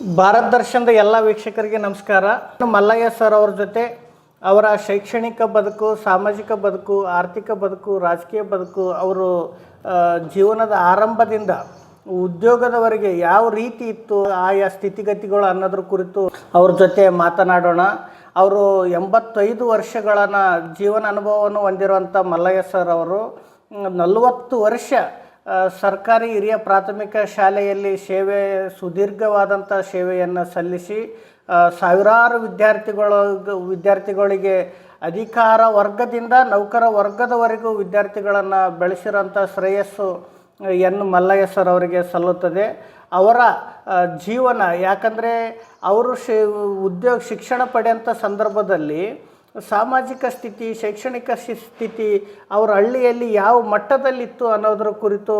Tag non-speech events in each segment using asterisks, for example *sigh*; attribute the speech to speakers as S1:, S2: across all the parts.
S1: ಭಾರತ ದರ್ಶನದ ಎಲ್ಲ ವೀಕ್ಷಕರಿಗೆ ನಮಸ್ಕಾರ. ಮಲ್ಲಯ್ಯ ಸರ್ ಅವ್ರ ಜೊತೆ ಅವರ ಶೈಕ್ಷಣಿಕ ಬದುಕು, ಸಾಮಾಜಿಕ ಬದುಕು, ಆರ್ಥಿಕ ಬದುಕು, ರಾಜಕೀಯ ಬದುಕು, ಅವರು ಜೀವನದ ಆರಂಭದಿಂದ ಉದ್ಯೋಗದವರೆಗೆ ಯಾವ ರೀತಿ ಇತ್ತು, ಆಯಾ ಸ್ಥಿತಿಗತಿಗಳು ಅನ್ನೋದ್ರ ಕುರಿತು ಅವ್ರ ಜೊತೆ ಮಾತನಾಡೋಣ. ಅವರು ಎಂಬತ್ತೈದು ವರ್ಷಗಳನ್ನು ಜೀವನ ಅನುಭವವನ್ನು ಹೊಂದಿರುವಂಥ ಮಲ್ಲಯ್ಯ ಸರ್ ಅವರು. ನಲವತ್ತು ವರ್ಷ ಸರ್ಕಾರಿ ಹಿರಿಯ ಪ್ರಾಥಮಿಕ ಶಾಲೆಯಲ್ಲಿ ಸೇವೆ ಸುದೀರ್ಘವಾದಂಥ ಸೇವೆಯನ್ನು ಸಲ್ಲಿಸಿ ಸಾವಿರಾರು ವಿದ್ಯಾರ್ಥಿಗಳ, ವಿದ್ಯಾರ್ಥಿಗಳಿಗೆ ಅಧಿಕಾರ ವರ್ಗದಿಂದ ನೌಕರ ವರ್ಗದವರೆಗೂ ವಿದ್ಯಾರ್ಥಿಗಳನ್ನು ಬೆಳೆಸಿರೋಂಥ ಶ್ರೇಯಸ್ಸು ಎನ್ ಮಲ್ಲಯ್ಯ ಸರ್ ಅವರಿಗೆ ಸಲ್ಲುತ್ತದೆ. ಅವರ ಜೀವನ, ಯಾಕಂದರೆ ಅವರು ಶಿ, ಉದ್ಯೋಗ, ಶಿಕ್ಷಣ ಪಡೆಯಂಥ ಸಂದರ್ಭದಲ್ಲಿ ಸಾಮಾಜಿಕ ಸ್ಥಿತಿ ಶೈಕ್ಷಣಿಕ ಸ್ಥಿತಿ ಅವ್ರ ಹಳ್ಳಿಯಲ್ಲಿ ಯಾವ ಮಟ್ಟದಲ್ಲಿತ್ತು ಅನ್ನೋದ್ರ ಕುರಿತು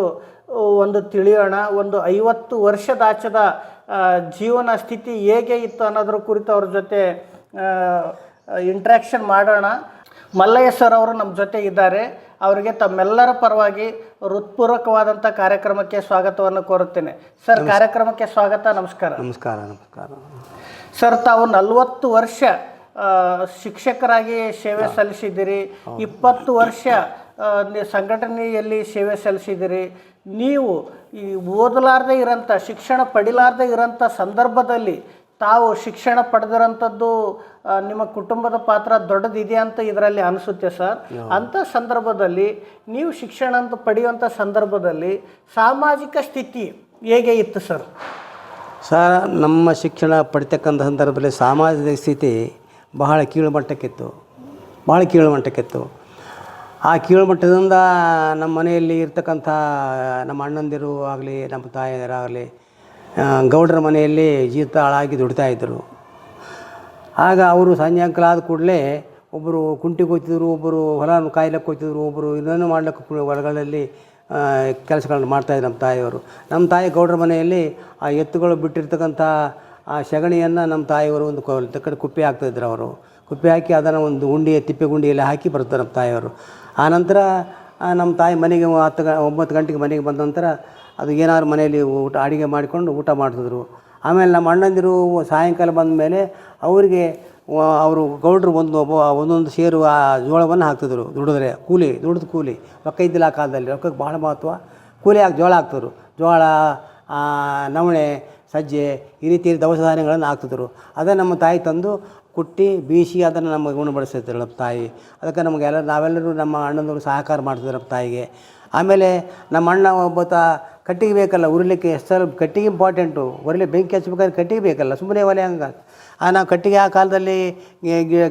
S1: ಒಂದು ತಿಳಿಯೋಣ. ಒಂದು ಐವತ್ತು ವರ್ಷದಾಚದ ಜೀವನ ಸ್ಥಿತಿ ಹೇಗೆ ಇತ್ತು ಅನ್ನೋದ್ರ ಕುರಿತು ಅವ್ರ ಜೊತೆ ಇಂಟ್ರ್ಯಾಕ್ಷನ್ ಮಾಡೋಣ. ಮಲ್ಲಯ್ಯ ಸರ್ ಅವರು ನಮ್ಮ ಜೊತೆ ಇದ್ದಾರೆ. ಅವರಿಗೆ ತಮ್ಮೆಲ್ಲರ ಪರವಾಗಿ ಹೃತ್ಪೂರ್ವಕವಾದಂಥ ಕಾರ್ಯಕ್ರಮಕ್ಕೆ ಸ್ವಾಗತವನ್ನು ಕೋರುತ್ತೇನೆ. ಸರ್ ಕಾರ್ಯಕ್ರಮಕ್ಕೆ ಸ್ವಾಗತ ನಮಸ್ಕಾರ.
S2: ನಮಸ್ಕಾರ ನಮಸ್ಕಾರ.
S1: ಸರ್ ತಾವು ನಲವತ್ತು ವರ್ಷ ಶಿಕ್ಷಕರಾಗಿ ಸೇವೆ ಸಲ್ಲಿಸಿದ್ದೀರಿ. ಇಪ್ಪತ್ತು ವರ್ಷ ಸಂಘಟನೆಯಲ್ಲಿ ಸೇವೆ ಸಲ್ಲಿಸಿದ್ದೀರಿ. ನೀವು ಈ ಓದಲಾರ್ದೆ ಇರೋಂಥ ಶಿಕ್ಷಣ ಪಡಿಲಾರ್ದೆ ಇರೋಂಥ ಸಂದರ್ಭದಲ್ಲಿ ತಾವು ಶಿಕ್ಷಣ ಪಡೆದಿರೋಂಥದ್ದು ನಿಮ್ಮ ಕುಟುಂಬದ ಪಾತ್ರ ದೊಡ್ಡದಿದೆ ಅಂತ ಇದರಲ್ಲಿ ಅನಿಸುತ್ತೆ ಸರ್. ಅಂಥ ಸಂದರ್ಭದಲ್ಲಿ ನೀವು ಶಿಕ್ಷಣ ಅಂತ ಪಡೆಯುವಂಥ ಸಂದರ್ಭದಲ್ಲಿ ಸಾಮಾಜಿಕ ಸ್ಥಿತಿ ಹೇಗೆ ಇತ್ತು ಸರ್?
S2: ಸರ್ ನಮ್ಮ ಶಿಕ್ಷಣ ಪಡಿತಕ್ಕಂಥ ಸಂದರ್ಭದಲ್ಲಿ ಸಾಮಾಜಿಕ ಸ್ಥಿತಿ ಬಹಳ ಕೀಳುಮಟ್ಟಕ್ಕಿತ್ತು ಭಾಳ ಕೀಳುಮಟ್ಟಕ್ಕಿತ್ತು ಆ ಕೀಳುಮಟ್ಟದಿಂದ ನಮ್ಮ ಮನೆಯಲ್ಲಿ ಇರ್ತಕ್ಕಂಥ ನಮ್ಮ ಅಣ್ಣಂದಿರು ಆಗಲಿ, ನಮ್ಮ ತಾಯಿಯರಾಗಲಿ ಗೌಡರ ಮನೆಯಲ್ಲಿ ಜೀತ ಹಾಳಾಗಿ ದುಡಿತಾಯಿದ್ದರು ಆಗ ಅವರು ಸಾಯಂಕಾಲ ಆದ ಕೂಡಲೇ ಒಬ್ಬರು ಕುಂಟಿಗೆ ಹೋಗ್ತಿದ್ರು ಒಬ್ಬರು ಹೊಲ ಕಾಯ್ಲಕ್ಕೆ ಹೋಗ್ತಿದ್ರು ಒಬ್ಬರು ಇನ್ನೇನು ಮಾಡ್ಲಿಕ್ಕೆ ಹೊಲಗಳಲ್ಲಿ ಕೆಲಸಗಳನ್ನು ಮಾಡ್ತಾಯಿದ್ರು ನಮ್ಮ ತಾಯಿಯವರು. ನಮ್ಮ ತಾಯಿ ಗೌಡ್ರ ಮನೆಯಲ್ಲಿ ಆ ಎತ್ತುಗಳು ಬಿಟ್ಟಿರ್ತಕ್ಕಂಥ ಆ ಸಗಣಿಯನ್ನು ನಮ್ಮ ತಾಯಿಯವರು ಒಂದು ಕೊ ಕಡೆ ಕುಪ್ಪೆ ಹಾಕ್ತಾಯಿದ್ರು ಅವರು. ಕುಪ್ಪೆ ಹಾಕಿ ಅದನ್ನು ಒಂದು ಉಂಡಿ ತಿಪ್ಪೆ ಗುಂಡಿಯಲ್ಲಿ ಹಾಕಿ ಬರ್ತಾರೆ ನಮ್ಮ ತಾಯಿಯವರು. ನಂತರ ನಮ್ಮ ತಾಯಿ ಮನೆಗೆ ಹತ್ತು ಗ ಒಂಬತ್ತು ಗಂಟೆಗೆ ಮನೆಗೆ ಬಂದ ನಂತರ ಅದು ಏನಾದ್ರು ಮನೆಯಲ್ಲಿ ಊಟ ಅಡುಗೆ ಮಾಡಿಕೊಂಡು ಊಟ ಮಾಡ್ತಿದ್ರು. ಆಮೇಲೆ ನಮ್ಮ ಅಣ್ಣಂದಿರು ಸಾಯಂಕಾಲ ಬಂದ ಮೇಲೆ ಅವರಿಗೆ ಅವರು ಗೌಡ್ರು ಒಂದು ಒಬ್ಬ ಒಂದೊಂದು ಸೇರು ಆ ಜೋಳವನ್ನು ಹಾಕ್ತಿದ್ರು. ದುಡಿದ್ರೆ ಕೂಲಿ, ದುಡಿದು ಕೂಲಿ. ರೊಕ್ಕ ಇದ್ದಿಲ್ಲ ಆ ಕಾಲದಲ್ಲಿ. ರೊಕ್ಕಕ್ಕೆ ಭಾಳ ಮಹತ್ವ. ಕೂಲಿ ಹಾಕಿ ಜೋಳ ಹಾಕ್ತಿದ್ರು. ಜೋಳ ನವಣೆ ಸಜ್ಜೆ ಈ ರೀತಿ ದವಸ ಧಾನ್ಯಗಳನ್ನು ಹಾಕ್ತಿದ್ರು. ಅದನ್ನು ನಮ್ಮ ತಾಯಿ ತಂದು ಕುಟ್ಟಿ ಬೀಸಿ ಅದನ್ನು ನಮಗೆ ಉಣಬಡಿಸ್ತಿದ್ರು ನಮ್ಮ ತಾಯಿ. ಅದಕ್ಕೆ ನಮಗೆಲ್ಲ ನಾವೆಲ್ಲರೂ ನಮ್ಮ ಅಣ್ಣನವರು ಸಹಕಾರ ಮಾಡ್ತಿದ್ರು ನಮ್ಮ ತಾಯಿಗೆ. ಆಮೇಲೆ ನಮ್ಮ ಅಣ್ಣ ಒಬ್ಬತ ಕಟ್ಟಿಗೆ ಬೇಕಲ್ಲ, ಉರಿಲಿಕ್ಕೆ ಎಷ್ಟು ಕಟ್ಟಿಗೆ ಇಂಪಾರ್ಟೆಂಟು ಒರಲಿ ಬೆಂಕಿ ಹಚ್ಬೇಕಾದ್ರೆ ಕಟ್ಟಿಗೆ ಬೇಕಲ್ಲ, ಸುಮ್ಮನೆ ಒಲೆ ಹಂಗೆ. ಆ, ನಾವು ಕಟ್ಟಿಗೆ ಆ ಕಾಲದಲ್ಲಿ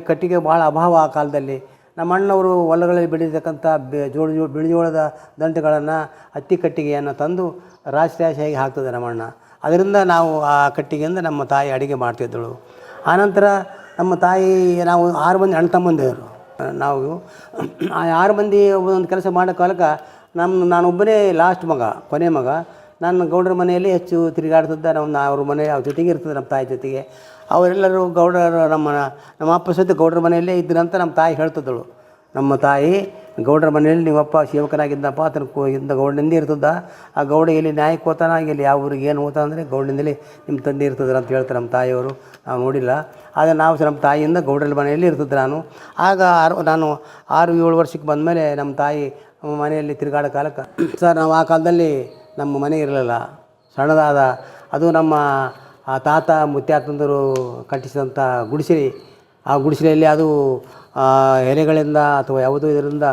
S2: ಕಟ್ಟಿಗೆ ಭಾಳ ಅಭಾವ ಆ ಕಾಲದಲ್ಲಿ. ನಮ್ಮ ಅಣ್ಣವರು ಹೊಲಗಳಲ್ಲಿ ಬೆಳೀತಕ್ಕಂಥ ಜೋಳ ಜೋಳ ಬಿಳಿಜೋಳದ ದಂಟುಗಳನ್ನು ಹತ್ತಿ ಕಟ್ಟಿಗೆಯನ್ನು ತಂದು ರಾಶಿ ರಾಶಿಯಾಗಿ ಹಾಕ್ತದೆ ನಮ್ಮ ಅಣ್ಣ. ಅದರಿಂದ ನಾವು ಆ ಕಟ್ಟಿಗೆಯಿಂದ ನಮ್ಮ ತಾಯಿ ಅಡುಗೆ ಮಾಡ್ತಿದ್ದಳು. ಆನಂತರ ನಮ್ಮ ತಾಯಿ, ನಾವು ಆರು ಮಂದಿ ಅಣ್ಣ ತಮ್ಮಂದಿರು. ನಾವು ಆ ಆರು ಮಂದಿ ಒಂದು ಕೆಲಸ ಮಾಡೋ ಕಾಲಕ್ಕೆ ನಮ್ಮ ನಾನೊಬ್ಬನೇ ಲಾಸ್ಟ್ ಮಗ, ಕೊನೆ ಮಗ. ನಾನು ಗೌಡರ ಮನೆಯಲ್ಲಿ ಹೆಚ್ಚು ತಿರುಗಾಡ್ತಿದ್ದ ನಮ್ಮ, ಅವ್ರ ಮನೆ ಅವ್ರ ಜೊತೆಗೆ ಇರ್ತದೆ ನಮ್ಮ ತಾಯಿ ಜೊತೆಗೆ. ಅವರೆಲ್ಲರೂ ಗೌಡರು ನಮ್ಮ ನಮ್ಮ ಅಪ್ಪ ಸಹಿತ ಗೌಡರ ಮನೆಯಲ್ಲೇ ಇದ್ರಂತ ನಮ್ಮ ತಾಯಿ ಹೇಳ್ತಿದ್ದಳು. ನಮ್ಮ ತಾಯಿ ಗೌಡರ ಮನೆಯಲ್ಲಿ ನಿಮ್ಮಪ್ಪ ಸೇವಕನಾಗಿದ್ದಪ್ಪ ಆತನ ಇಂದ ಗೌಡನಿಂದ ಇರ್ತದ. ಆ ಗೌಡ ಎಲ್ಲಿ ನ್ಯಾಯಕ್ಕೆ ಹೋತಾನ ಇಲ್ಲಿ ಯಾವ ಊರಿಗೆ ಏನು ಹೋತ ಅಂದರೆ ಗೌಡನಿಂದಲೇ ನಿಮ್ಮ ತಂದೆ ಇರ್ತದ್ರ ಅಂತ ಹೇಳ್ತಾರೆ ನಮ್ಮ ತಾಯಿಯವರು. ನಾವು ನೋಡಿಲ್ಲ. ಆದರೆ ನಾವು ನಮ್ಮ ತಾಯಿಯಿಂದ ಗೌಡರ ಮನೆಯಲ್ಲಿ ಇರ್ತದೆ ನಾನು. ಆಗ ಆರು ನಾನು ಆರು ಏಳು ವರ್ಷಕ್ಕೆ ಬಂದಮೇಲೆ ನಮ್ಮ ತಾಯಿ ಮನೆಯಲ್ಲಿ ತಿರುಗಾಡೋ ಕಾಲಕ್ಕೆ, *clears throat* ಸರ್, ನಾವು ಆ ಕಾಲದಲ್ಲಿ ನಮ್ಮ ಮನೆ ಇರಲಿಲ್ಲ. ಸಣ್ಣದಾದ, ಅದು ನಮ್ಮ ಆ ತಾತ ಮುತ್ಯಾತಂದರು ಕಟ್ಟಿಸಿದಂಥ ಗುಡಿಸಲಿ ಆ ಗುಡಿಸಿಲೆಯಲ್ಲಿ ಅದು ಎಲೆಗಳಿಂದ ಅಥವಾ ಯಾವುದೋ ಇದರಿಂದ